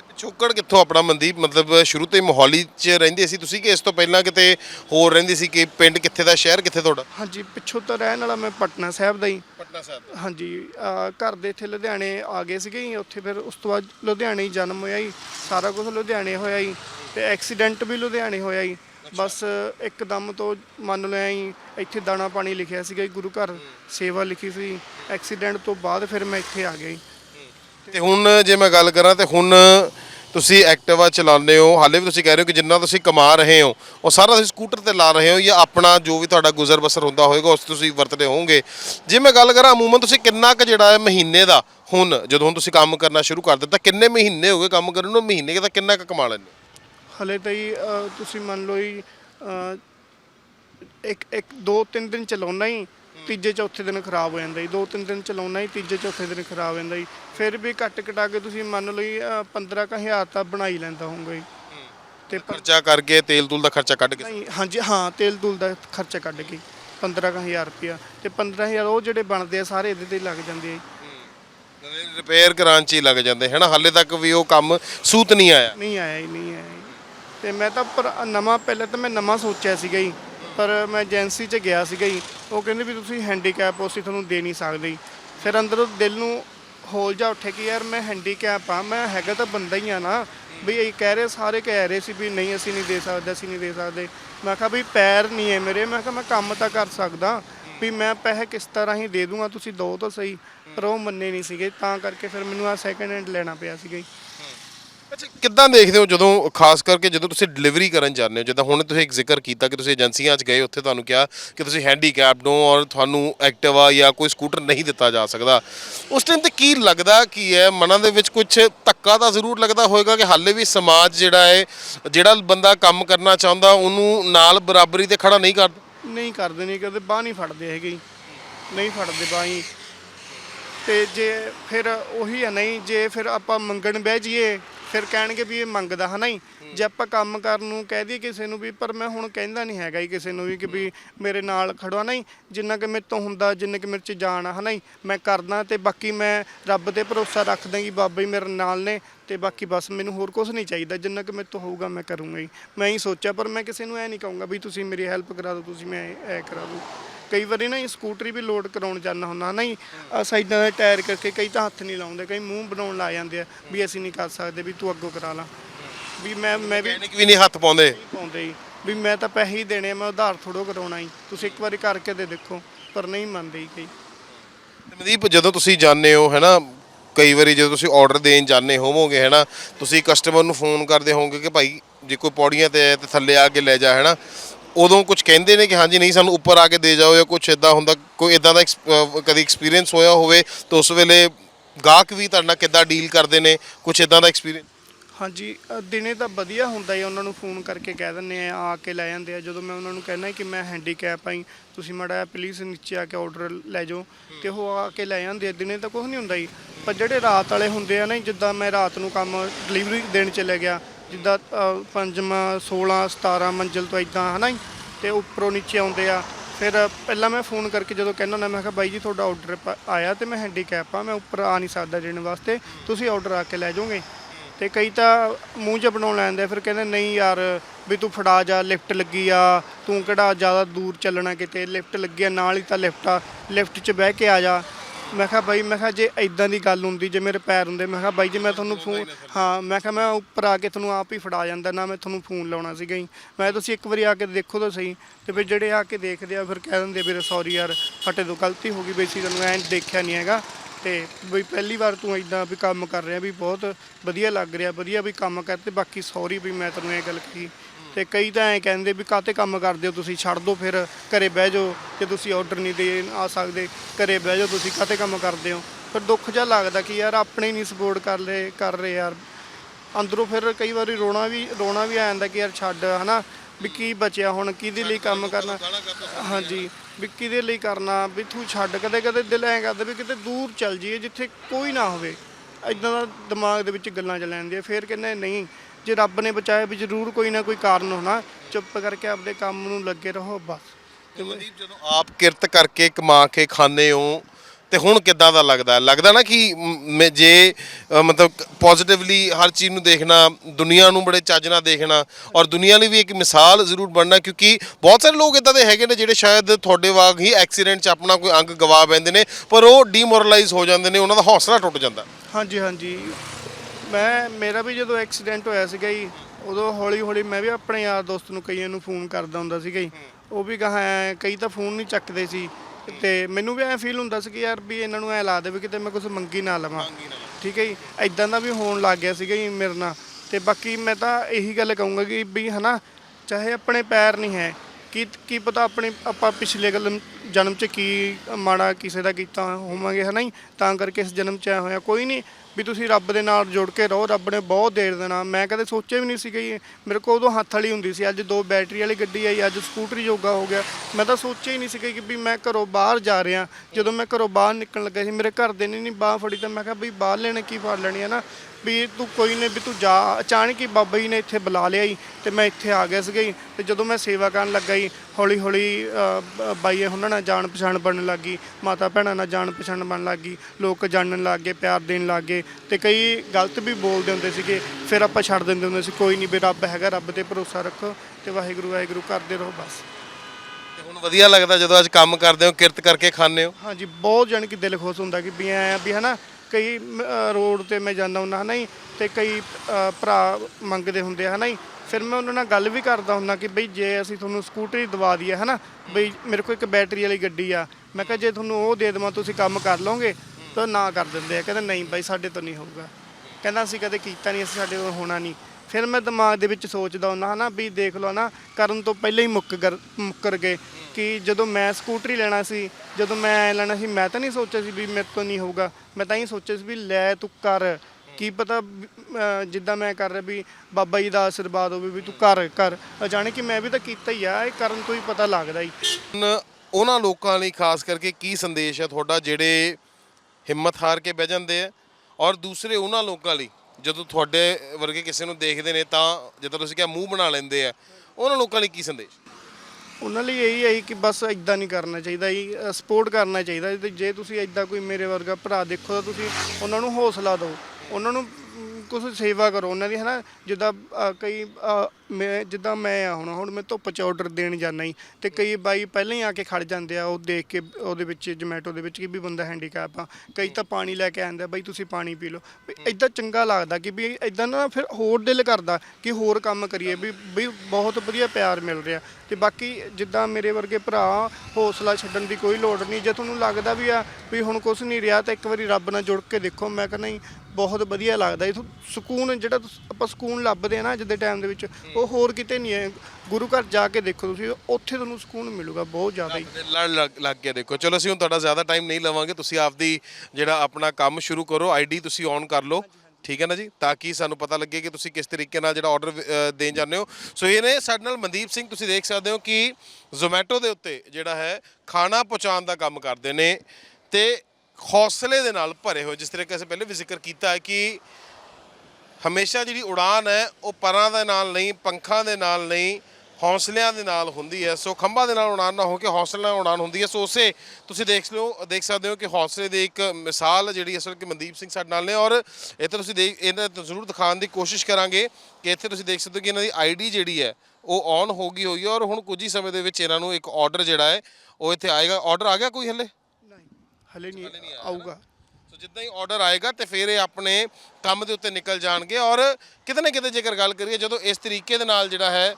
S2: ਪਿਛੋਕੜ ਕਿੱਥੋਂ ਆਪਣਾ ਮਨਦੀਪ? ਮਤਲਬ ਸ਼ੁਰੂ ਤੋਂ ਹੀ ਮੋਹਾਲੀ 'ਚ ਰਹਿੰਦੇ ਸੀ ਤੁਸੀਂ ਕਿ ਇਸ ਤੋਂ ਪਹਿਲਾਂ ਕਿਤੇ ਹੋਰ ਰਹਿੰਦੇ ਸੀ ਕਿ ਪਿੰਡ ਕਿੱਥੇ ਦਾ ਸ਼ਹਿਰ ਕਿੱਥੇ ਤੁਹਾਡਾ?
S1: ਹਾਂਜੀ ਪਿੱਛੋਂ ਤਾਂ ਰਹਿਣ ਵਾਲਾ ਮੈਂ ਪਟਨਾ ਸਾਹਿਬ ਦਾ ਹੀ।
S2: ਪਟਨਾ ਸਾਹਿਬ
S1: ਹਾਂਜੀ ਅਹ ਘਰ ਦੇ ਇੱਥੇ ਲੁਧਿਆਣੇ ਆ ਗਏ ਸੀਗੇ ਜੀ, ਉੱਥੇ ਫਿਰ ਉਸ ਤੋਂ ਬਾਅਦ ਲੁਧਿਆਣੇ ਹੀ ਜਨਮ ਹੋਇਆ ਜੀ ਸਾਰਾ ਕੁਝ ਲੁਧਿਆਣੇ ਹੋਇਆ ਜੀ ਤੇ ਐਕਸੀਡੈਂਟ ਵੀ ਲੁਧਿਆਣੇ ਹੋਇਆ ਜੀ। ਬਸ ਇੱਕਦਮ ਤੋਂ ਮੰਨ ਲਿਆ ਜੀ ਇੱਥੇ ਦਾਣਾ ਪਾਣੀ ਲਿਖਿਆ ਸੀਗਾ ਜੀ, ਗੁਰੂ ਘਰ ਸੇਵਾ ਲਿਖੀ ਸੀ। ਐਕਸੀਡੈਂਟ ਤੋਂ ਬਾਅਦ ਫਿਰ ਮੈਂ ਇੱਥੇ ਆ ਗਿਆ ਜੀ।
S2: ਤੇ ਹੁਣ ਜੇ ਮੈਂ ਗੱਲ ਕਰਾਂ ਤੇ ਹੁਣ ਤੁਸੀਂ ਐਕਟਿਵਾ ਚਲਾਉਂਦੇ ਹੋ ਹਾਲੇ ਵੀ ਤੁਸੀਂ ਕਹਿ ਰਹੇ ਹੋ ਕਿ ਜਿੰਨਾ ਤੁਸੀਂ ਕਮਾ ਰਹੇ ਹੋ ਉਹ ਸਾਰਾ ਤੁਸੀਂ ਸਕੂਟਰ ਤੇ ਲਾ ਰਹੇ ਹੋ ਜਾਂ ਆਪਣਾ ਜੋ ਵੀ ਤੁਹਾਡਾ ਗੁਜ਼ਰ ਬਸਰ ਹੁੰਦਾ ਹੋਵੇਗਾ ਉਸ 'ਤੇ ਤੁਸੀਂ ਵਰਤਦੇ ਹੋਵੋਗੇ। ਜੇ ਮੈਂ ਗੱਲ ਕਰਾਂ ਅਮੂਮਨ ਤੁਸੀਂ ਕਿੰਨਾ ਕੁ ਜਿਹੜਾ ਹੈ ਮਹੀਨੇ ਦਾ ਹੁਣ ਜਦੋਂ ਹੁਣ ਤੁਸੀਂ ਕੰਮ ਕਰਨਾ ਸ਼ੁਰੂ ਕਰ ਦਿੱਤਾ ਕਿੰਨੇ ਮਹੀਨੇ ਹੋ ਗਏ ਕੰਮ ਕਰਨ ਨੂੰ? ਮਹੀਨੇ ਦਾ ਕਿੰਨਾ ਕੁ ਕਮਾ ਲੈਂਦੇ ਹੋ?
S1: ਹਲੇ ਤਾਂ ਜੀ ਅਹ, ਤੁਸੀਂ ਮੰਨ ਲਓ ਅਹ, ਇੱਕ ਇੱਕ ਦੋ ਤਿੰਨ ਦਿਨ ਚਲਾਉਣਾ ਹੀ ਤੀਜੇ ਚੌਥੇ ਦਿਨ ਖਰਾਬ ਹੋ ਜਾਂਦਾ ਜੀ। ਦੋ ਤਿੰਨ ਦਿਨ ਚਲਾਉਣਾ ਹੀ ਤੀਜੇ ਚੌਥੇ ਦਿਨ ਖਰਾਬ ਹੋ ਜਾਂਦਾ ਜੀ। ਫਿਰ ਵੀ ਕੱਟ ਕਟਾ ਕੇ ਤੁਸੀਂ ਮੰਨ ਲਓ ਜੀ 15 ਕੁ ਹਜ਼ਾਰ ਤਾਂ ਬਣਾ ਹੀ ਲੈਂਦਾ ਹੋਊਗਾ ਜੀ। ਤੇ
S2: ਖਰਚਾ ਕਰਕੇ ਤੇਲ ਤੂਲ ਦਾ ਖਰਚਾ ਕੱਢ ਕੇ
S1: ਨਹੀਂ ਹਾਂਜੀ ਹਾਂ ਤੇਲ ਤੂਲ ਦਾ ਖਰਚਾ ਕੱਢ ਕੇ 15 ਕੁ ਹਜ਼ਾਰ ਰੁਪਇਆ। ਤੇ 15000 ਉਹ ਜਿਹੜੇ ਬਣਦੇ ਆ ਸਾਰੇ ਇਹਦੇ ਤੇ ਹੀ ਲੱਗ ਜਾਂਦੇ ਆ।
S2: ਰਿਪੇਅਰ ਕਰਾਉਣ 'ਚ ਹੀ ਲੱਗ ਜਾਂਦੇ ਹੈ ਨਾ ਹਾਲੇ ਤੱਕ ਵੀ ਉਹ ਕੰਮ ਸੂਤ ਨਹੀਂ ਆਇਆ।
S1: ਨਹੀਂ ਆਇਆ ਹੀ ਨਹੀਂ ਆਇਆ। ਤੇ ਮੈਂ ਤਾਂ ਪਰ ਨਵਾਂ, ਪਹਿਲਾਂ ਤਾਂ ਮੈਂ ਨਵਾਂ ਸੋਚਿਆ ਸੀਗਾ ਜੀ, ਪਰ ਮੈਂ ਏਜੰਸੀ 'ਚ ਗਿਆ ਸੀਗਾ ਜੀ। ਉਹ ਕਹਿੰਦੇ ਵੀ ਤੁਸੀਂ ਹੈਂਡੀਕੈਪ ਅਸੀਂ ਤੁਹਾਨੂੰ ਦੇ ਨਹੀਂ ਸਕਦੇ ਜੀ। ਫਿਰ ਅੰਦਰੋਂ ਦਿਲ ਨੂੰ ਹੋਲ ਜਾ ਉੱਠੇ ਕਿ ਯਾਰ ਮੈਂ ਹੈਂਡੀਕੈਪ ਆ ਮੈਂ ਹੈਗਾ ਤਾਂ ਬੰਦਾ ਹੀ ਆ ਨਾ। ਵੀ ਇਹ ਕਹਿ ਰਹੇ, ਸਾਰੇ ਕਹਿ ਰਹੇ ਸੀ ਵੀ ਨਹੀਂ, ਅਸੀਂ ਨਹੀਂ ਦੇ ਸਕਦੇ, ਅਸੀਂ ਨਹੀਂ ਦੇ ਸਕਦੇ। ਮੈਂ ਕਿਹਾ ਵੀ ਪੈਰ ਨਹੀਂ ਹੈ ਮੇਰੇ, ਮੈਂ ਕਿਹਾ ਮੈਂ ਕੰਮ ਤਾਂ ਕਰ ਸਕਦਾ, ਵੀ ਮੈਂ ਪੈਸੇ ਕਿਸ ਤਰ੍ਹਾਂ ਹੀ ਦੇ ਦੂੰਗਾ, ਤੁਸੀਂ ਦੋ ਤਾਂ ਸਹੀ। ਪਰ ਉਹ ਮੰਨੇ ਨਹੀਂ ਸੀਗੇ, ਤਾਂ ਕਰਕੇ ਫਿਰ ਮੈਨੂੰ ਆ ਸੈਕੰਡ ਹੈਂਡ ਲੈਣਾ ਪਿਆ ਸੀਗਾ ਜੀ।
S2: ਅੱਛਾ, ਕਿੱਦਾਂ ਦੇਖਦੇ ਹੋ ਜਦੋਂ, ਖਾਸ ਕਰਕੇ ਜਦੋਂ ਤੁਸੀਂ ਡਿਲੀਵਰੀ ਕਰਨ ਜਾਂਦੇ ਹੋ, ਜਿੱਦਾਂ ਹੁਣ ਤੁਸੀਂ ਇੱਕ ਜ਼ਿਕਰ ਕੀਤਾ ਕਿ ਤੁਸੀਂ ਏਜੰਸੀਆਂ 'ਚ ਗਏ, ਉੱਥੇ ਤੁਹਾਨੂੰ ਕਿਹਾ ਕਿ ਤੁਸੀਂ ਹੈਂਡੀਕੈਪਡ ਹੋ ਔਰ ਤੁਹਾਨੂੰ ਐਕਟਿਵਾ ਜਾਂ ਕੋਈ ਸਕੂਟਰ ਨਹੀਂ ਦਿੱਤਾ ਜਾ ਸਕਦਾ। ਉਸ ਟਾਈਮ ਤੇ ਕੀ ਲੱਗਦਾ ਕੀ ਹੈ? ਮਨਾਂ ਦੇ ਵਿੱਚ ਕੁਝ ਧੱਕਾ ਤਾਂ ਜ਼ਰੂਰ ਲੱਗਦਾ ਹੋਵੇਗਾ ਕਿ ਹਾਲੇ ਵੀ ਸਮਾਜ ਜਿਹੜਾ ਹੈ, ਜਿਹੜਾ ਬੰਦਾ ਕੰਮ ਕਰਨਾ ਚਾਹੁੰਦਾ, ਉਹਨੂੰ ਨਾਲ ਬਰਾਬਰੀ ਤੇ ਖੜਾ ਨਹੀਂ ਕਰਦਾ
S1: ਨਹੀਂ ਕਰਦੇ ਨਹੀਂ ਕਰਦੇ, ਬਾਹ ਨਹੀਂ ਫੜਦੇ ਹੈਗੇ ਜੀ। ਨਹੀਂ ਫੜਦੇ, ਬਾਹ ਹੀ ਤੇ ਜੇ ਫਿਰ ਉਹੀ ਹੈ ਨਹੀਂ, ਜੇ ਫਿਰ ਆਪਾਂ ਮੰਗਣ ਬਹਿ ਜਾਈਏ, ਫਿਰ ਕਹਿਣਗੇ ਵੀ ਇਹ ਮੰਗਦਾ ਹੈ ਨਹੀਂ। ਜੇ ਆਪਾਂ ਕੰਮ ਕਰਨ ਨੂੰ ਕਹਿ ਦਈਏ ਕਿਸੇ ਨੂੰ ਵੀ, ਪਰ ਮੈਂ ਹੁਣ ਕਹਿੰਦਾ ਨਹੀਂ ਹੈਗਾ ਹੀ ਕਿਸੇ ਨੂੰ ਵੀ ਕਿ ਵੀ ਮੇਰੇ ਨਾਲ ਖੜਵਾ ਨਹੀਂ। ਜਿੰਨਾ ਕਿ ਮੇਰੇ ਤੋਂ ਹੁੰਦਾ, ਜਿੰਨੇ ਕਿ ਮੇਰੇ ਚ ਜਾਣ ਆ ਹੈ ਨਹੀਂ, ਮੈਂ ਕਰਦਾ ਤੇ ਬਾਕੀ ਮੈਂ ਰੱਬ ਤੇ ਭਰੋਸਾ ਰੱਖਦਾ ਕਿ ਬਾਬਾ ਜੀ ਮੇਰੇ ਨਾਲ ਨੇ ਤੇ ਬਾਕੀ ਬਸ ਮੈਨੂੰ ਹੋਰ ਕੁਝ ਨਹੀਂ ਚਾਹੀਦਾ, ਜਿੰਨਾ ਕਿ ਮੇਰੇ ਤੋਂ ਹੋਊਗਾ ਮੈਂ ਕਰੂੰਗਾ ਹੀ ਮੈਂ ਹੀ ਸੋਚਿਆ, ਪਰ ਮੈਂ ਕਿਸੇ ਨੂੰ ਐ ਨਹੀਂ ਕਹੂੰਗਾ ਵੀ ਤੁਸੀਂ ਮੇਰੀ ਹੈਲਪ ਕਰਾ ਦਿਓ, ਤੁਸੀਂ ਮੈਂ ਐ ਕਰਾ ਦਿਓ। ਕਈ ਵਾਰੀ ਨਾ ਇਹ ਸਕੂਟਰੀ ਵੀ ਲੋਡ ਕਰਾਉਣ ਜਾਂਦਾ ਹੁੰਦਾ ਨਾ ਹੀ ਸਾਈਡਾਂ ਦੇ ਟਾਇਰ ਕਰਕੇ ਕਈ ਤਾਂ ਹੱਥ ਨਹੀਂ ਲਾਉਂਦੇ ਕਈ ਮੂੰਹ ਬਣਾਉਣ ਲਾ ਜਾਂਦੇ ਆ ਵੀ ਅਸੀਂ ਨਹੀਂ ਕਰ ਸਕਦੇ ਵੀ ਤੂੰ ਅੱਗੋਂ ਕਰਾ ਲਾ। ਵੀ ਮੈਂ ਮੈਂ ਵੀ
S2: ਮੈਕੈਨਿਕ ਵੀ ਨਹੀਂ ਹੱਥ ਪਾਉਂਦੇ।
S1: ਪਾਉਂਦੇ ਜੀ। ਵੀ ਮੈਂ ਤਾਂ ਪੈਸੇ ਹੀ ਦੇਣੇ ਆ ਮੈਂ ਉਧਾਰ ਥੋੜੋ ਕਰਾਉਣਾ ਜੀ। ਤੁਸੀਂ ਇੱਕ ਵਾਰੀ ਕਰਕੇ ਦੇ ਦੇਖੋ ਪਰ ਨਹੀਂ ਮੰਨਦੇ ਜੀ ਕਈ।
S2: ਮਨਦੀਪ ਜਦੋਂ ਤੁਸੀਂ ਜਾਂਦੇ ਹੋ ਹੈਨਾ ਕਈ ਵਾਰੀ ਜਦੋਂ ਤੁਸੀਂ ਆਰਡਰ ਦੇਣ ਜਾਂਦੇ ਹੋਵੋਗੇ ਹੈਨਾ ਤੁਸੀਂ ਕਸਟਮਰ ਨੂੰ ਫੋਨ ਕਰਦੇ ਹੋਵੋਗੇ ਕਿ ਭਾਈ ਜੇ ਕੋਈ ਪੌੜੀਆਂ ਤੇ ਹੈ ਤੇ ਥੱਲੇ ਆ ਕੇ ਲੈ ਜਾ ਹੈਨਾ ਉਦੋਂ ਕੁਝ ਕਹਿੰਦੇ ਨੇ ਕਿ ਹਾਂਜੀ ਨਹੀਂ ਸਾਨੂੰ ਉੱਪਰ ਆ ਕੇ ਦੇ ਜਾਓ ਜਾਂ ਕੁਝ ਇਦਾਂ ਹੁੰਦਾ ਕੋਈ ਇਦਾਂ ਦਾ ਐਕਸ- ਅਹ ਕਦੀ ਐਕਸਪੀਰੀਅੰਸ ਹੋਇਆ ਹੋਵੇ ਤਾਂ ਉਸ ਵੇਲੇ ਗਾਹਕ ਵੀ ਤੁਹਾਡੇ ਨਾਲ ਕਿੱਦਾਂ ਡੀਲ ਕਰਦੇ ਨੇ ਕੁਝ ਇਦਾਂ ਦਾ ਐਕਸਪੀਰੀਅੰਸ
S1: ਹਾਂਜੀ ਅ, ਦਿਨੇ ਤਾਂ ਵਧੀਆ ਹੁੰਦਾ ਹੈ ਉਹਨਾਂ ਨੂੰ ਫੋਨ ਕਰਕੇ ਕਹਿ ਦਿੰਦੇ ਆ ਆ ਕੇ ਲੈ ਜਾਂਦੇ ਆ ਜਦੋਂ ਮੈਂ ਉਹਨਾਂ ਨੂੰ ਕਹਿਣਾ ਕਿ ਮੈਂ ਹੈਂਡੀਕੈਪ ਆਈ ਤੁਸੀਂ ਮਾੜਾ ਪਲੀਜ਼ ਨੀਚੇ ਆ ਕੇ ਆਰਡਰ ਲੈ ਜਾਓ ਤੇ ਉਹ ਆ ਕੇ ਲੈ ਜਾਂਦੇ ਆ ਦਿਨੇ ਤਾਂ ਕੁਝ ਨਹੀਂ ਹੁੰਦਾ ਜੀ ਪਰ ਜਿਹੜੇ ਰਾਤ ਵਾਲੇ ਹੁੰਦੇ ਆ ਨਾ ਜੀ, ਜਿੱਦਾਂ ਮੈਂ ਰਾਤ ਨੂੰ ਕੰਮ ਡਿਲੀਵਰੀ ਦੇਣ ਚਲੇ ਗਿਆ ਜਿੱਦਾਂ ਪੰਜਵਾਂ 16 17 ਮੰਜ਼ਿਲ ਤੋਂ ਇਦਾਂ ਹਨਾ ਜੀ, ਤੇ ਉੱਪਰੋਂ ਨੀਚੇ ਆਉਂਦੇ ਆ। ਫਿਰ ਪਹਿਲਾਂ ਮੈਂ ਫੋਨ ਕਰਕੇ ਜਦੋਂ ਕਹਿੰਦਾ ਹੁੰਦਾ ਮੈਂ ਕਿਹਾ ਬਾਈ ਜੀ ਤੁਹਾਡਾ ਆਰਡਰ ਆਇਆ ਤੇ ਮੈਂ ਹੈਂਡੀਕੈਪ ਆ ਮੈਂ ਉੱਪਰ ਆ ਨਹੀਂ ਸਕਦਾ ਦੇਣ ਵਾਸਤੇ। ਤੁਸੀਂ ਆਰਡਰ ਆ ਕੇ ਲੈ ਜਾਓਗੇ। ਤੇ ਕਈ ਤਾਂ ਮੂੰਹ 'ਚ ਬਣਾਉਣ ਲੈਂਦੇ ਫਿਰ ਕਹਿੰਦੇ ਨਹੀਂ ਯਾਰ ਵੀ ਤੂੰ ਫੜਾ ਜਾ ਲਿਫਟ ਲੱਗੀ ਆ ਤੂੰ ਕਿਹੜਾ ਜ਼ਿਆਦਾ ਦੂਰ ਚੱਲਣਾ ਕਿਤੇ ਲਿਫਟ ਲੱਗੀ ਆ ਨਾਲ ਹੀ ਤਾਂ ਲਿਫਟ ਆ ਲਿਫਟ 'ਚ ਬਹਿ ਕੇ ਆ ਜਾ। ਮੈਂ ਕਿਹਾ ਬਾਈ, ਮੈਂ ਕਿਹਾ ਜੇ ਐਦਾਂ ਦੀ ਗੱਲ ਹੁੰਦੀ, ਜੇ ਮੇਰੇ ਪੈਰ ਹੁੰਦੇ, ਮੈਂ ਕਿਹਾ ਬਾਈ ਜੇ ਮੈਂ ਤੁਹਾਨੂੰ ਫੋਨ ਹਾਂ, ਮੈਂ ਕਿਹਾ ਮੈਂ ਉੱਪਰ ਆ ਕੇ ਤੁਹਾਨੂੰ ਆਪ ਹੀ ਫੜਾ ਜਾਂਦਾ, ਨਾ ਮੈਂ ਤੁਹਾਨੂੰ ਫੋਨ ਲਾਉਣਾ ਸੀਗਾ ਜੀ। ਮੈਂ ਕਿਹਾ ਤੁਸੀਂ ਇੱਕ ਵਾਰੀ ਆ ਕੇ ਦੇਖੋ ਤਾਂ ਸਹੀ, ਤੇ ਫਿਰ ਜਿਹੜੇ ਆ ਕੇ ਦੇਖਦੇ ਆ, ਫਿਰ ਕਹਿ ਦਿੰਦੇ ਵੀਰੇ ਸੌਰੀ ਯਾਰ ਫਟੇ ਤੋਂ ਗਲਤੀ ਹੋ ਗਈ ਬੇਸੀ ਤੈਨੂੰ ਐਂ ਦੇਖਿਆ ਨਹੀਂ ਹੈਗਾ। ਤੇ ਬਈ ਪਹਿਲੀ ਵਾਰ ਤੂੰ ਇਦਾਂ ਵੀ ਕੰਮ ਕਰ ਰਿਹਾ, ਵੀ ਬਹੁਤ ਵਧੀਆ ਲੱਗ ਰਿਹਾ, ਵਧੀਆ ਵੀ ਕੰਮ ਕਰ, ਤੇ ਬਾਕੀ ਸੌਰੀ ਵੀ ਮੈਂ ਤੈਨੂੰ ਇਹ ਗੱਲ ਕਹੀ। ਤੇ ਕਈ ਤਾਂ ਐਂ ਕਹਿੰਦੇ ਵੀ ਕਾਤੇ ਕੰਮ ਕਰਦੇ ਹੋ ਤੁਸੀਂ? ਛੱਡ ਦਿਓ ਫਿਰ ਘਰੇ ਬਹਿ ਜਾਓ ਜੇ ਤੁਸੀਂ ਆਰਡਰ ਨਹੀਂ ਦੇ ਆ ਸਕਦੇ। ਘਰੇ ਬਹਿ ਜਾਓ ਤੁਸੀਂ ਕਾਤੇ ਕੰਮ ਕਰਦੇ ਹੋ? ਫਿਰ ਦੁੱਖ ਜਿਹਾ ਲੱਗਦਾ ਕਿ ਯਾਰ ਆਪਣੇ ਨਹੀਂ ਸਪੋਰਟ ਕਰ ਲੈ ਕਰ ਰਹੇ ਯਾਰ। ਅੰਦਰੋਂ ਫਿਰ ਕਈ ਵਾਰੀ ਰੋਣਾ ਵੀ ਰੋਣਾ ਵੀ ਆ ਜਾਂਦਾ ਕਿ ਯਾਰ ਛੱਡ ਹਨਾ? ਵੀ ਕੀ ਬਚਿਆ ਹੁਣ ਕਿਹਦੇ ਲਈ ਕੰਮ ਕਰਨਾ? ਹਾਂਜੀ ਵੀ ਕਿਹਦੇ ਲਈ ਕਰਨਾ? ਵੀ ਤੂੰ ਛੱਡ ਕਦੇ ਕਦੇ ਦਿਲ ਐਂ ਕਰਦਾ ਵੀ ਕਿਤੇ ਦੂਰ ਚੱਲ ਜਾਈਏ ਜਿੱਥੇ ਕੋਈ ਨਾ ਹੋਵੇ। ਇਦਾਂ ਦਾ ਦਿਮਾਗ ਦੇ ਵਿੱਚ ਗੱਲਾਂ ਚੱਲ ਜਾਂਦੀਆਂ ਫਿਰ ਕਹਿੰਦੇ ਨਹੀਂ ਜੇ ਰੱਬ ਨੇ ਬਚਾਇਆ ਵੀ ਜ਼ਰੂਰ ਕੋਈ ਨਾ ਕੋਈ ਕਾਰਨ ਹੋਣਾ ਚੁੱਪ ਕਰਕੇ ਆਪਦੇ ਕੰਮ ਨੂੰ ਲੱਗੇ ਰਹੋ ਬਸ।
S2: ਮਨਦੀਪ ਜਦੋਂ ਆਪ ਕਿਰਤ ਕਰਕੇ ਕਮਾ ਕੇ ਖਾਂਦੇ ਹੋ ਤੇ ਹੁਣ ਕਿੱਦਾਂ ਦਾ ਲੱਗਦਾ? ਲੱਗਦਾ ਨਾ ਕਿ ਮ- ਮੈਂ ਜੇ ਅ, ਮਤਲਬ ਪੋਜ਼ਿਟਿਵਲੀ ਹਰ ਚੀਜ਼ ਨੂੰ ਦੇਖਣਾ ਦੁਨੀਆ ਨੂੰ ਬੜੇ ਚੱਜ ਨਾਲ ਦੇਖਣਾ ਔਰ ਦੁਨੀਆ ਲਈ ਵੀ ਇੱਕ ਮਿਸਾਲ ਜ਼ਰੂਰ ਬਣਨਾ ਕਿਉਂਕਿ ਬਹੁਤ ਸਾਰੇ ਲੋਕ ਇਦਾਂ ਦੇ ਹੈਗੇ ਨੇ ਜਿਹੜੇ ਸ਼ਾਇਦ ਤੁਹਾਡੇ ਵਾਂਗ ਹੀ ਐਕਸੀਡੈਂਟ 'ਚ ਆਪਣਾ ਕੋਈ ਅੰਗ ਗਵਾ ਬੈਂਦੇ ਨੇ ਪਰ ਉਹ ਡੀਮੋਰਲਾਈਜ਼ ਹੋ ਜਾਂਦੇ ਨੇ ਉਹਨਾਂ ਦਾ ਹੌਸਲਾ ਟੁੱਟ ਜਾਂਦਾ।
S1: ਹਾਂਜੀ ਹਾਂਜੀ। ਮੈਂ, ਮੇਰਾ ਵੀ ਜਦੋਂ ਐਕਸੀਡੈਂਟ ਹੋਇਆ ਸੀਗਾ ਜੀ, ਉਦੋਂ ਹੌਲੀ ਹੌਲੀ ਮੈਂ ਵੀ ਆਪਣੇ ਯਾਰ ਦੋਸਤ ਨੂੰ ਕਈਆਂ ਨੂੰ ਫੋਨ ਕਰਦਾ ਹੁੰਦਾ ਸੀਗਾ ਜੀ। ਉਹ ਵੀ ਕਹਾ ਕਈ ਤਾਂ ਫੋਨ ਨਹੀਂ ਚੱਕਦੇ ਸੀ। ਤੇ ਮੈਨੂੰ ਵੀ ਐ ਫੀਲ ਹੁੰਦਾ ਸੀ ਕਿ ਯਾਰ ਵੀ ਇਹਨਾਂ ਨੂੰ ਐ ਲੱਗਦਾ ਵੀ ਕਿਤੇ ਮੈਂ ਕੁਝ ਮੰਗੀ ਨਾ ਲਵਾਂ। ਠੀਕ ਹੈ ਜੀ? ਐਦਾਂ ਦਾ ਵੀ ਹੋਣ ਲੱਗ ਗਿਆ ਸੀਗਾ ਜੀ ਮੇਰੇ ਨਾਲ। ਤੇ ਬਾਕੀ ਮੈਂ ਤਾਂ ਇਹੀ ਗੱਲ ਕਹੂੰਗਾ ਕਿ ਵੀ ਹਨਾ, ਚਾਹੇ ਆਪਣੇ ਪੈਰ ਨਹੀਂ ਹੈ, ਕੀ ਕੀ ਪਤਾ ਆਪਣੇ, ਆਪਾਂ ਪਿਛਲੇ ਗੱਲ ਜਨਮ 'ਚ ਕੀ ਮਾੜਾ ਕਿਸੇ ਦਾ ਕੀਤਾ ਹੋਵਾਂਗੇ, ਹਨਾ ਜੀ? ਤਾਂ ਕਰਕੇ ਇਸ ਜਨਮ 'ਚ ਆਇਆ ਹੋਇਆ। ਕੋਈ ਨਹੀਂ ਵੀ ਤੁਸੀਂ ਰੱਬ ਦੇ ਨਾਲ ਜੁੜ ਕੇ ਰਹੋ, ਰੱਬ ਨੇ ਬਹੁਤ ਦੇਰ ਦੇਣਾ। ਮੈਂ ਕਦੇ ਸੋਚਿਆ ਵੀ ਨਹੀਂ ਸੀ ਕਿ ਮੇਰੇ ਕੋਲ ਉਦੋਂ ਹੱਥ ਵਾਲੀ ਹੁੰਦੀ ਸੀ। ਅੱਜ ਦੋ ਬੈਟਰੀ ਵਾਲੀ ਗੱਡੀ ਆਈ, ਅੱਜ ਸਕੂਟਰੀ ਜੋਗਾ ਹੋ ਗਿਆ। ਮੈਂ ਤਾਂ ਸੋਚਿਆ ਹੀ ਨਹੀਂ ਸੀਗਾ ਕਿ ਵੀ ਮੈਂ ਘਰੋਂ ਬਾਹਰ ਜਾ ਰਿਹਾ। ਜਦੋਂ ਮੈਂ ਘਰੋਂ ਬਾਹਰ ਨਿਕਲਣ ਲੱਗਾ ਸੀ, ਮੇਰੇ ਘਰ ਦੇ ਨੇ ਨਹੀਂ ਬਾਹ ਫੜੀ ਤਾਂ ਮੈਂ ਕਿਹਾ ਵੀ ਬਾਹਰ ਲੈਣੇ ਕੀ ਫੜ ਲੈਣੀ ਹੈ ਨਾ? ਵੀ ਤੂੰ ਕੋਈ ਨਹੀਂ ਵੀ ਤੂੰ ਜਾ। ਅਚਾਨਕ ਹੀ ਬਾਬਾ ਜੀ ਨੇ ਇੱਥੇ ਬੁਲਾ ਲਿਆ ਜੀ ਤੇ ਮੈਂ ਇੱਥੇ ਆ ਗਿਆ ਸੀਗਾ ਜੀ। ਤੇ ਜਦੋਂ ਮੈਂ ਸੇਵਾ ਕਰਨ ਲੱਗਾ ਜੀ ਹੌਲੀ ਹੌਲੀ ਬਾਈਏ ਉਹਨਾਂ ਨਾਲ ਜਾਣ ਪਛਾਣ ਬਣਨ ਲੱਗੀ ਮਾਤਾ ਭੈਣਾਂ ਨਾਲ ਜਾਣ ਪਛਾਣ ਬਣਨ ਲੱਗੀ ਲੋਕ ਜਾਣਨ ਲੱਗ ਗਏ ਪਿਆਰ ਦੇਣ ਲੱਗ ਗਏ ਤੇ ਕਈ ਗਲਤ ਵੀ ਬੋਲਦੇ ਹੁੰਦੇ ਸੀਗੇ ਫਿਰ ਆਪਾਂ ਛੱਡ ਦਿੰਦੇ ਹੁੰਦੇ ਸੀ ਕੋਈ ਨਹੀਂ ਵੀ ਰੱਬ ਹੈਗਾ ਰੱਬ ਤੇ ਭਰੋਸਾ ਰੱਖੋ ਤੇ ਵਾਹਿਗੁਰੂ ਵਾਹਿਗੁਰੂ ਕਰਦੇ ਰਹੋ ਬਸ।
S2: ਤੇ ਹੁਣ ਵਧੀਆ ਲੱਗਦਾ ਜਦੋਂ ਅੱਜ ਕੰਮ ਕਰਦੇ ਹੋ ਕਿਰਤ ਕਰਕੇ ਖਾਂਦੇ ਹੋ?
S1: ਹਾਂਜੀ ਬਹੁਤ ਜਾਣੀ ਕਿ ਦਿਲ ਖੁਸ਼ ਹੁੰਦਾ ਕਿ ਵੀ ਐ ਵੀ ਹਨਾ ਕਈ ਰੋਡ ਤੇ ਮੈਂ ਜਾਂਦਾ ਹੁੰਦਾ ਹਨਾ ਜੀ, ਤੇ ਕਈ ਭਰਾ ਮੰਗਦੇ ਹੁੰਦੇ ਆ ਹਨਾ ਜੀ। ਫਿਰ ਮੈਂ ਉਹਨਾਂ ਨਾਲ ਗੱਲ ਵੀ ਕਰਦਾ ਹੁੰਦਾ ਕਿ ਬਈ ਜੇ ਅਸੀਂ ਤੁਹਾਨੂੰ ਸਕੂਟਰੀ ਦਵਾ ਦਈਏ ਹਨਾ, ਬਈ ਮੇਰੇ ਕੋਲ ਇੱਕ ਬੈਟਰੀ ਵਾਲੀ ਗੱਡੀ ਆ, ਮੈਂ ਕਿਹਾ ਜੇ ਤੁਹਾਨੂੰ ਉਹ ਦੇ ਦੇਵਾਂ, ਤੁਸੀਂ ਕੰਮ ਕਰ ਲਓਗੇ, ਤਾਂ ਨਾ ਕਰ ਦਿੰਦੇ ਆ। ਕਹਿੰਦਾ ਨਹੀਂ ਬਾਈ ਸਾਡੇ ਤੋਂ ਨਹੀਂ ਹੋਊਗਾ। ਕਹਿੰਦਾ ਅਸੀਂ ਕਦੇ ਕੀਤਾ ਨਹੀਂ, ਅਸੀਂ ਸਾਡੇ ਤੋਂ ਹੋਣਾ ਨਹੀਂ। ਫਿਰ ਮੈਂ ਦਿਮਾਗ ਦੇ ਵਿੱਚ ਸੋਚਦਾ ਹੁੰਦਾ ਹਨਾ ਵੀ ਦੇਖ ਲਓ ਨਾ ਕਰਨ ਤੋਂ ਪਹਿਲਾਂ ਹੀ ਮੁੱਕ ਗਰ- ਮੁੱਕਰ ਗਏ ਕਿ ਜਦੋਂ ਮੈਂ ਸਕੂਟਰੀ ਲੈਣਾ ਸੀ ਜਦੋਂ ਮੈਂ ਲੈਣਾ ਸੀ ਮੈਂ ਤਾਂ ਨਹੀਂ ਸੋਚਿਆ ਸੀ ਵੀ ਮੇਰੇ ਤੋਂ ਨਹੀਂ ਹੋਊਗਾ। ਮੈਂ ਤਾਂ ਹੀ ਸੋਚਿਆ ਸੀ ਵੀ ਲੈ ਤੂੰ ਕਰ। ਕੀ ਪਤਾ ਵੀ, ਅਹ, ਜਿੱਦਾਂ ਮੈਂ ਕਰ ਰਿਹਾ ਵੀ ਬਾਬਾ ਜੀ ਦਾ ਆਸ਼ੀਰਵਾਦ ਹੋਵੇ ਵੀ ਤੂੰ ਕਰ ਕਰ। ਜਾਣੇ ਕਿ ਮੈਂ ਵੀ ਤਾਂ ਕੀਤਾ ਹੀ ਆ ਇਹ ਕਰਨ ਤੋਂ ਹੀ ਪਤਾ ਲੱਗਦਾ ਹੀ
S2: ਹੁਣ ਉਹਨਾਂ ਲੋਕਾਂ ਲਈ ਖਾਸ ਕਰਕੇ ਕੀ ਸੰਦੇਸ਼ ਹੈ ਤੁਹਾਡਾ ਜਿਹੜੇ ਹਿੰਮਤ ਹਾਰ ਕੇ ਬਹਿ ਜਾਂਦੇ ਆ ਔਰ ਦੂਸਰੇ ਉਹਨਾਂ ਲੋਕਾਂ ਲਈ? ਜਦੋਂ ਤੁਹਾਡੇ ਵਰਗੇ ਕਿਸੇ ਨੂੰ ਦੇਖਦੇ ਨੇ ਤਾਂ ਜਦੋਂ ਤੁਸੀਂ ਕਿਹਾ ਮੂੰਹ ਬਣਾ ਲੈਂਦੇ ਆ, ਉਹਨਾਂ ਲੋਕਾਂ ਲਈ ਕੀ ਸੰਦੇਸ਼?
S1: ਉਹਨਾਂ ਲਈ ਇਹੀ ਹੈ ਕਿ ਬਸ ਇਦਾਂ ਨਹੀਂ ਕਰਨਾ ਚਾਹੀਦਾ ਜੀ ਸਪੋਰਟ ਕਰਨਾ ਚਾਹੀਦਾ ਤੇ ਜੇ ਤੁਸੀਂ ਇਦਾਂ ਕੋਈ ਮੇਰੇ ਵਰਗਾ ਭਰਾ ਦੇਖੋ ਤਾਂ ਤੁਸੀਂ ਉਹਨਾਂ ਨੂੰ ਹੌਸਲਾ ਦਿਓ, ਉਹਨਾਂ ਨੂੰ ਕੁਝ ਸੇਵਾ ਕਰੋ ਉਹਨਾਂ ਦੀ ਹਨਾ ਜਿੱਦਾਂ ਅ, ਕਈ ਅ, ਮੈਂ ਜਿੱਦਾਂ ਮੈਂ ਆ ਹੁਣ ਹੁਣ ਮੈਂ ਧੁੱਪ ਚ ਆਰਡਰ ਦੇਣ ਜਾਂਦਾ ਹੀ ਤੇ ਕਈ ਬਾਈ ਪਹਿਲਾਂ ਹੀ ਆ ਕੇ ਖੜ ਜਾਂਦੇ ਆ ਉਹ ਦੇਖ ਕੇ ਉਹਦੇ ਵਿੱਚ ਜੋਮੈਟੋ ਦੇ ਵਿੱਚ ਕਿ ਵੀ ਬੰਦਾ ਹੈਂਡੀਕੈਪ ਆ। ਕਈ ਤਾਂ ਪਾਣੀ ਲੈ ਕੇ ਆਉਂਦੇ ਬਾਈ ਤੁਸੀਂ ਪਾਣੀ ਪੀ ਲਓ। ਵੀ ਇਦਾਂ ਚੰਗਾ ਲੱਗਦਾ ਕਿ ਵੀ ਇਦਾਂ ਨਾ ਫਿਰ ਹੋਰ ਦਿਲ ਕਰਦਾ ਕਿ ਹੋਰ ਕੰਮ ਕਰੀਏ ਵੀ ਵੀ ਬਹੁਤ ਵਧੀਆ ਪਿਆਰ ਮਿਲ ਰਿਹਾ। ਤੇ ਬਾਕੀ ਜਿੱਦਾਂ ਮੇਰੇ ਵਰਗੇ ਭਰਾ ਹੌਸਲਾ ਛੱਡਣ ਦੀ ਕੋਈ ਲੋੜ ਨਹੀਂ ਜੇ ਤੁਹਾਨੂੰ ਲੱਗਦਾ ਵੀ ਆ ਵੀ ਹੁਣ ਕੁਝ ਨਹੀਂ ਰਿਹਾ ਤਾਂ ਇੱਕ ਵਾਰੀ ਰੱਬ ਨਾਲ ਜੁੜ ਕੇ ਦੇਖੋ। ਮੈਂ ਕਹਿੰਦਾ ਨਹੀਂ ਬਹੁਤ ਵਧੀਆ ਲੱਗਦਾ। ਇਹ ਸਕੂਨ ਜਿਹੜਾ ਤੁਸੀਂ- ਆਪਾਂ ਸਕੂਨ ਲੱਭਦੇ ਆ ਨਾ ਅੱਜ ਦੇ ਟਾਈਮ ਦੇ ਵਿੱਚ ਉਹ ਹੋਰ ਕਿਤੇ ਨਹੀਂ ਹੈ। ਗੁਰੂ ਘਰ ਜਾ ਕੇ ਦੇਖੋ ਤੁਸੀਂ ਉੱਥੇ ਤੁਹਾਨੂੰ ਸਕੂਨ ਮਿਲੂਗਾ ਬਹੁਤ ਜ਼ਿਆਦਾ ਹੀ।
S2: ਲੜ ਲੱਗ ਲੱਗ ਗਿਆ ਦੇਖੋ। ਚਲੋ ਅਸੀਂ ਹੁਣ ਤੁਹਾਡਾ ਜ਼ਿਆਦਾ ਟਾਈਮ ਨਹੀਂ ਲਵਾਂਗੇ ਤੁਸੀਂ ਆਪਦੀ ਜਿਹੜਾ ਆਪਣਾ ਕੰਮ ਸ਼ੁਰੂ ਕਰੋ ਆਈਡੀ ਤੁਸੀਂ ਔਨ ਕਰ ਲਓ। ਠੀਕ ਹੈ ਨਾ ਜੀ? ਤਾਂ ਕਿ ਸਾਨੂੰ ਪਤਾ ਲੱਗੇ ਕਿ ਤੁਸੀਂ ਕਿਸ ਤਰੀਕੇ ਨਾਲ ਜਿਹੜਾ ਆਰਡਰ ਦੇਣ ਜਾਂਦੇ ਹੋ। ਸੋ ਇਹ ਨੇ ਸਾਡੇ ਨਾਲ ਮਨਦੀਪ ਸਿੰਘ ਤੁਸੀਂ ਦੇਖ ਸਕਦੇ ਹੋ ਕਿ ਜ਼ੋਮੈਟੋ ਦੇ ਉੱਤੇ ਜਿਹੜਾ ਹੈ ਖਾਣਾ ਪਹੁੰਚਾਉਣ ਦਾ ਕੰਮ ਕਰਦੇ ਨੇ। ਤੇ ਹੌਸਲੇ ਦੇ ਨਾਲ ਭਰੇ ਹੋਏ, ਜਿਸ ਤਰੀਕੇ ਅਸੀਂ ਪਹਿਲੇ ਵੀ ਜ਼ਿਕਰ ਕੀਤਾ ਹੈ ਕਿ ਹਮੇਸ਼ਾ ਜਿਹੜੀ ਉਡਾਨ ਹੈ, ਉਹ ਪਰਾਂ ਦੇ ਨਾਲ ਨਹੀਂ, ਪੰਖਾਂ ਦੇ ਨਾਲ ਨਹੀਂ, ਹੌਸਲਿਆਂ ਦੇ ਨਾਲ ਹੁੰਦੀ ਹੈ। ਸੋ ਖੰਭਾਂ ਦੇ ਨਾਲ ਉਡਾਨ ਨਾ ਹੋ ਕੇ ਹੌਸਲੇ ਨਾਲ ਉਡਾਨ ਹੁੰਦੀ ਹੈ। ਸੋ ਉਸੇ ਤੁਸੀਂ ਦੇਖ ਲਓ ਦੇਖ ਸਕਦੇ ਹੋ ਕਿ ਹੌਸਲੇ ਦੀ ਇੱਕ ਮਿਸਾਲ ਜਿਹੜੀ ਅਸਲ ਕਿ ਮਨਦੀਪ ਸਿੰਘ ਸਾਡੇ ਨਾਲ ਨੇ ਔਰ ਇੱਥੇ ਤੁਸੀਂ ਦੇਖ, ਇਹਨਾਂ ਜ਼ਰੂਰ ਦਿਖਾਉਣ ਦੀ ਕੋਸ਼ਿਸ਼ ਕਰਾਂਗੇ ਕਿ ਇੱਥੇ ਤੁਸੀਂ ਦੇਖ ਸਕਦੇ ਹੋ ਕਿ ਇਹਨਾਂ ਦੀ ਆਈਡੀ ਜਿਹੜੀ ਹੈ, ਉਹ ਔਨ ਹੋ ਗਈ ਹੋਈ ਹੈ। ਔਰ ਹੁਣ ਕੁਝ ਹੀ ਸਮੇਂ ਦੇ ਵਿੱਚ ਇਹਨਾਂ ਨੂੰ ਇੱਕ ਆਰਡਰ ਜਿਹੜਾ ਹੈ, ਉਹ ਇੱਥੇ ਆਏਗਾ। ਆਰਡਰ ਆ ਗਿਆ ਕੋਈ ਹੱਲੇ?
S1: ਹਲੇ ਨਹੀਂ ਆਊਗਾ।
S2: ਸੋ ਜਿੱਦਾਂ ਹੀ ਆਰਡਰ ਆਏਗਾ ਤੇ ਫਿਰ ਇਹ ਆਪਣੇ ਕੰਮ ਦੇ ਉੱਤੇ ਨਿਕਲ ਜਾਣਗੇ ਔਰ ਕਿਤੇ ਨਾ ਕਿਤੇ ਜੇਕਰ ਗੱਲ ਕਰੀਏ ਜਦੋਂ ਇਸ ਤਰੀਕੇ ਦੇ ਨਾਲ ਜਿਹੜਾ ਹੈ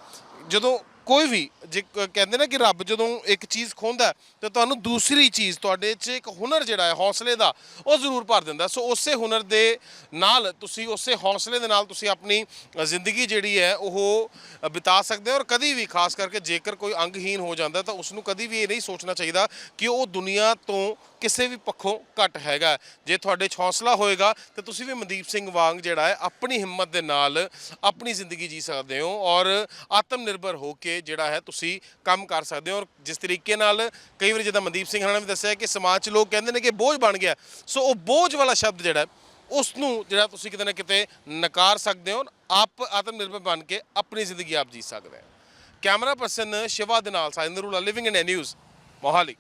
S2: ਜਦੋਂ ਕੋਈ ਵੀ ਜੇ ਕਹਿੰਦੇ ਨੇ ਕਿ ਰੱਬ ਜਦੋਂ ਇੱਕ ਚੀਜ਼ ਖੋਹਦਾ ਤੇ ਤੁਹਾਨੂੰ ਦੂਸਰੀ ਚੀਜ਼ ਤੁਹਾਡੇ 'ਚ ਇੱਕ ਹੁਨਰ ਜਿਹੜਾ ਹੈ ਹੌਸਲੇ ਦਾ ਉਹ ਜ਼ਰੂਰ ਭਰ ਦਿੰਦਾ ਸੋ ਉਸੇ ਹੁਨਰ ਦੇ ਨਾਲ ਤੁਸੀਂ ਉਸੇ ਹੌਸਲੇ ਦੇ ਨਾਲ ਤੁਸੀਂ ਆਪਣੀ ਜ਼ਿੰਦਗੀ ਜਿਹੜੀ ਹੈ ਉਹ ਬਿਤਾ ਸਕਦੇ ਹੋ ਔਰ ਕਦੀ ਵੀ ਖਾਸ ਕਰਕੇ ਜੇਕਰ ਕੋਈ ਅੰਗਹੀਨ ਹੋ ਜਾਂਦਾ ਤਾਂ ਉਸ ਨੂੰ ਕਦੀ ਵੀ ਇਹ ਨਹੀਂ ਸੋਚਣਾ ਚਾਹੀਦਾ ਕਿ ਉਹ ਦੁਨੀਆ ਤੋਂ ਕਿਸੇ ਵੀ ਪੱਖੋਂ ਘੱਟ ਹੈਗਾ। ਜੇ ਤੁਹਾਡੇ 'ਚ ਹੌਸਲਾ ਹੋਏਗਾ, ਤੇ ਤੁਸੀਂ ਵੀ ਮਨਦੀਪ ਸਿੰਘ ਵਾਂਗ ਜਿਹੜਾ ਹੈ, ਆਪਣੀ ਹਿੰਮਤ ਦੇ ਨਾਲ ਆਪਣੀ ਜ਼ਿੰਦਗੀ ਜੀ ਸਕਦੇ ਹੋ ਔਰ ਆਤਮ ਨਿਰਭਰ ਹੋ ਕੇ ਜਿਹੜਾ ਹੈ, ਤੁਸੀਂ ਕੰਮ ਕਰ ਸਕਦੇ ਹੋ। ਔਰ ਜਿਸ ਤਰੀਕੇ ਨਾਲ ਕਈ ਵਾਰੀ ਜਿੱਦਾਂ ਮਨਦੀਪ ਸਿੰਘ ਹਣਾ ਨੇ ਵੀ ਦੱਸਿਆ ਕਿ ਸਮਾਜ 'ਚ ਲੋਕ ਕਹਿੰਦੇ ਨੇ ਕਿ ਬੋਝ ਬਣ ਗਿਆ। ਸੋ ਉਹ ਬੋਝ ਵਾਲਾ ਸ਼ਬਦ ਜਿਹੜਾ ਉਸ ਨੂੰ ਜਿਹੜਾ ਤੁਸੀਂ ਕਿਤੇ ਨਾ ਕਿਤੇ ਨਕਾਰ ਸਕਦੇ ਹੋ ਆਪ ਆਤਮ ਨਿਰਭਰ ਬਣ ਕੇ ਆਪਣੀ ਜ਼ਿੰਦਗੀ ਆਪ ਜੀ ਸਕਦੇ ਹੋ। ਕੈਮਰਾ ਪਰਸਨ ਸ਼ਿਵਾ ਦੇ ਨਾਲ ਸਾਇੰਦਰੂਲਾ ਲਿਵਿੰਗ ਇੰਡੀਆ ਨਿਊਜ਼ ਮੋਹਾਲੀ।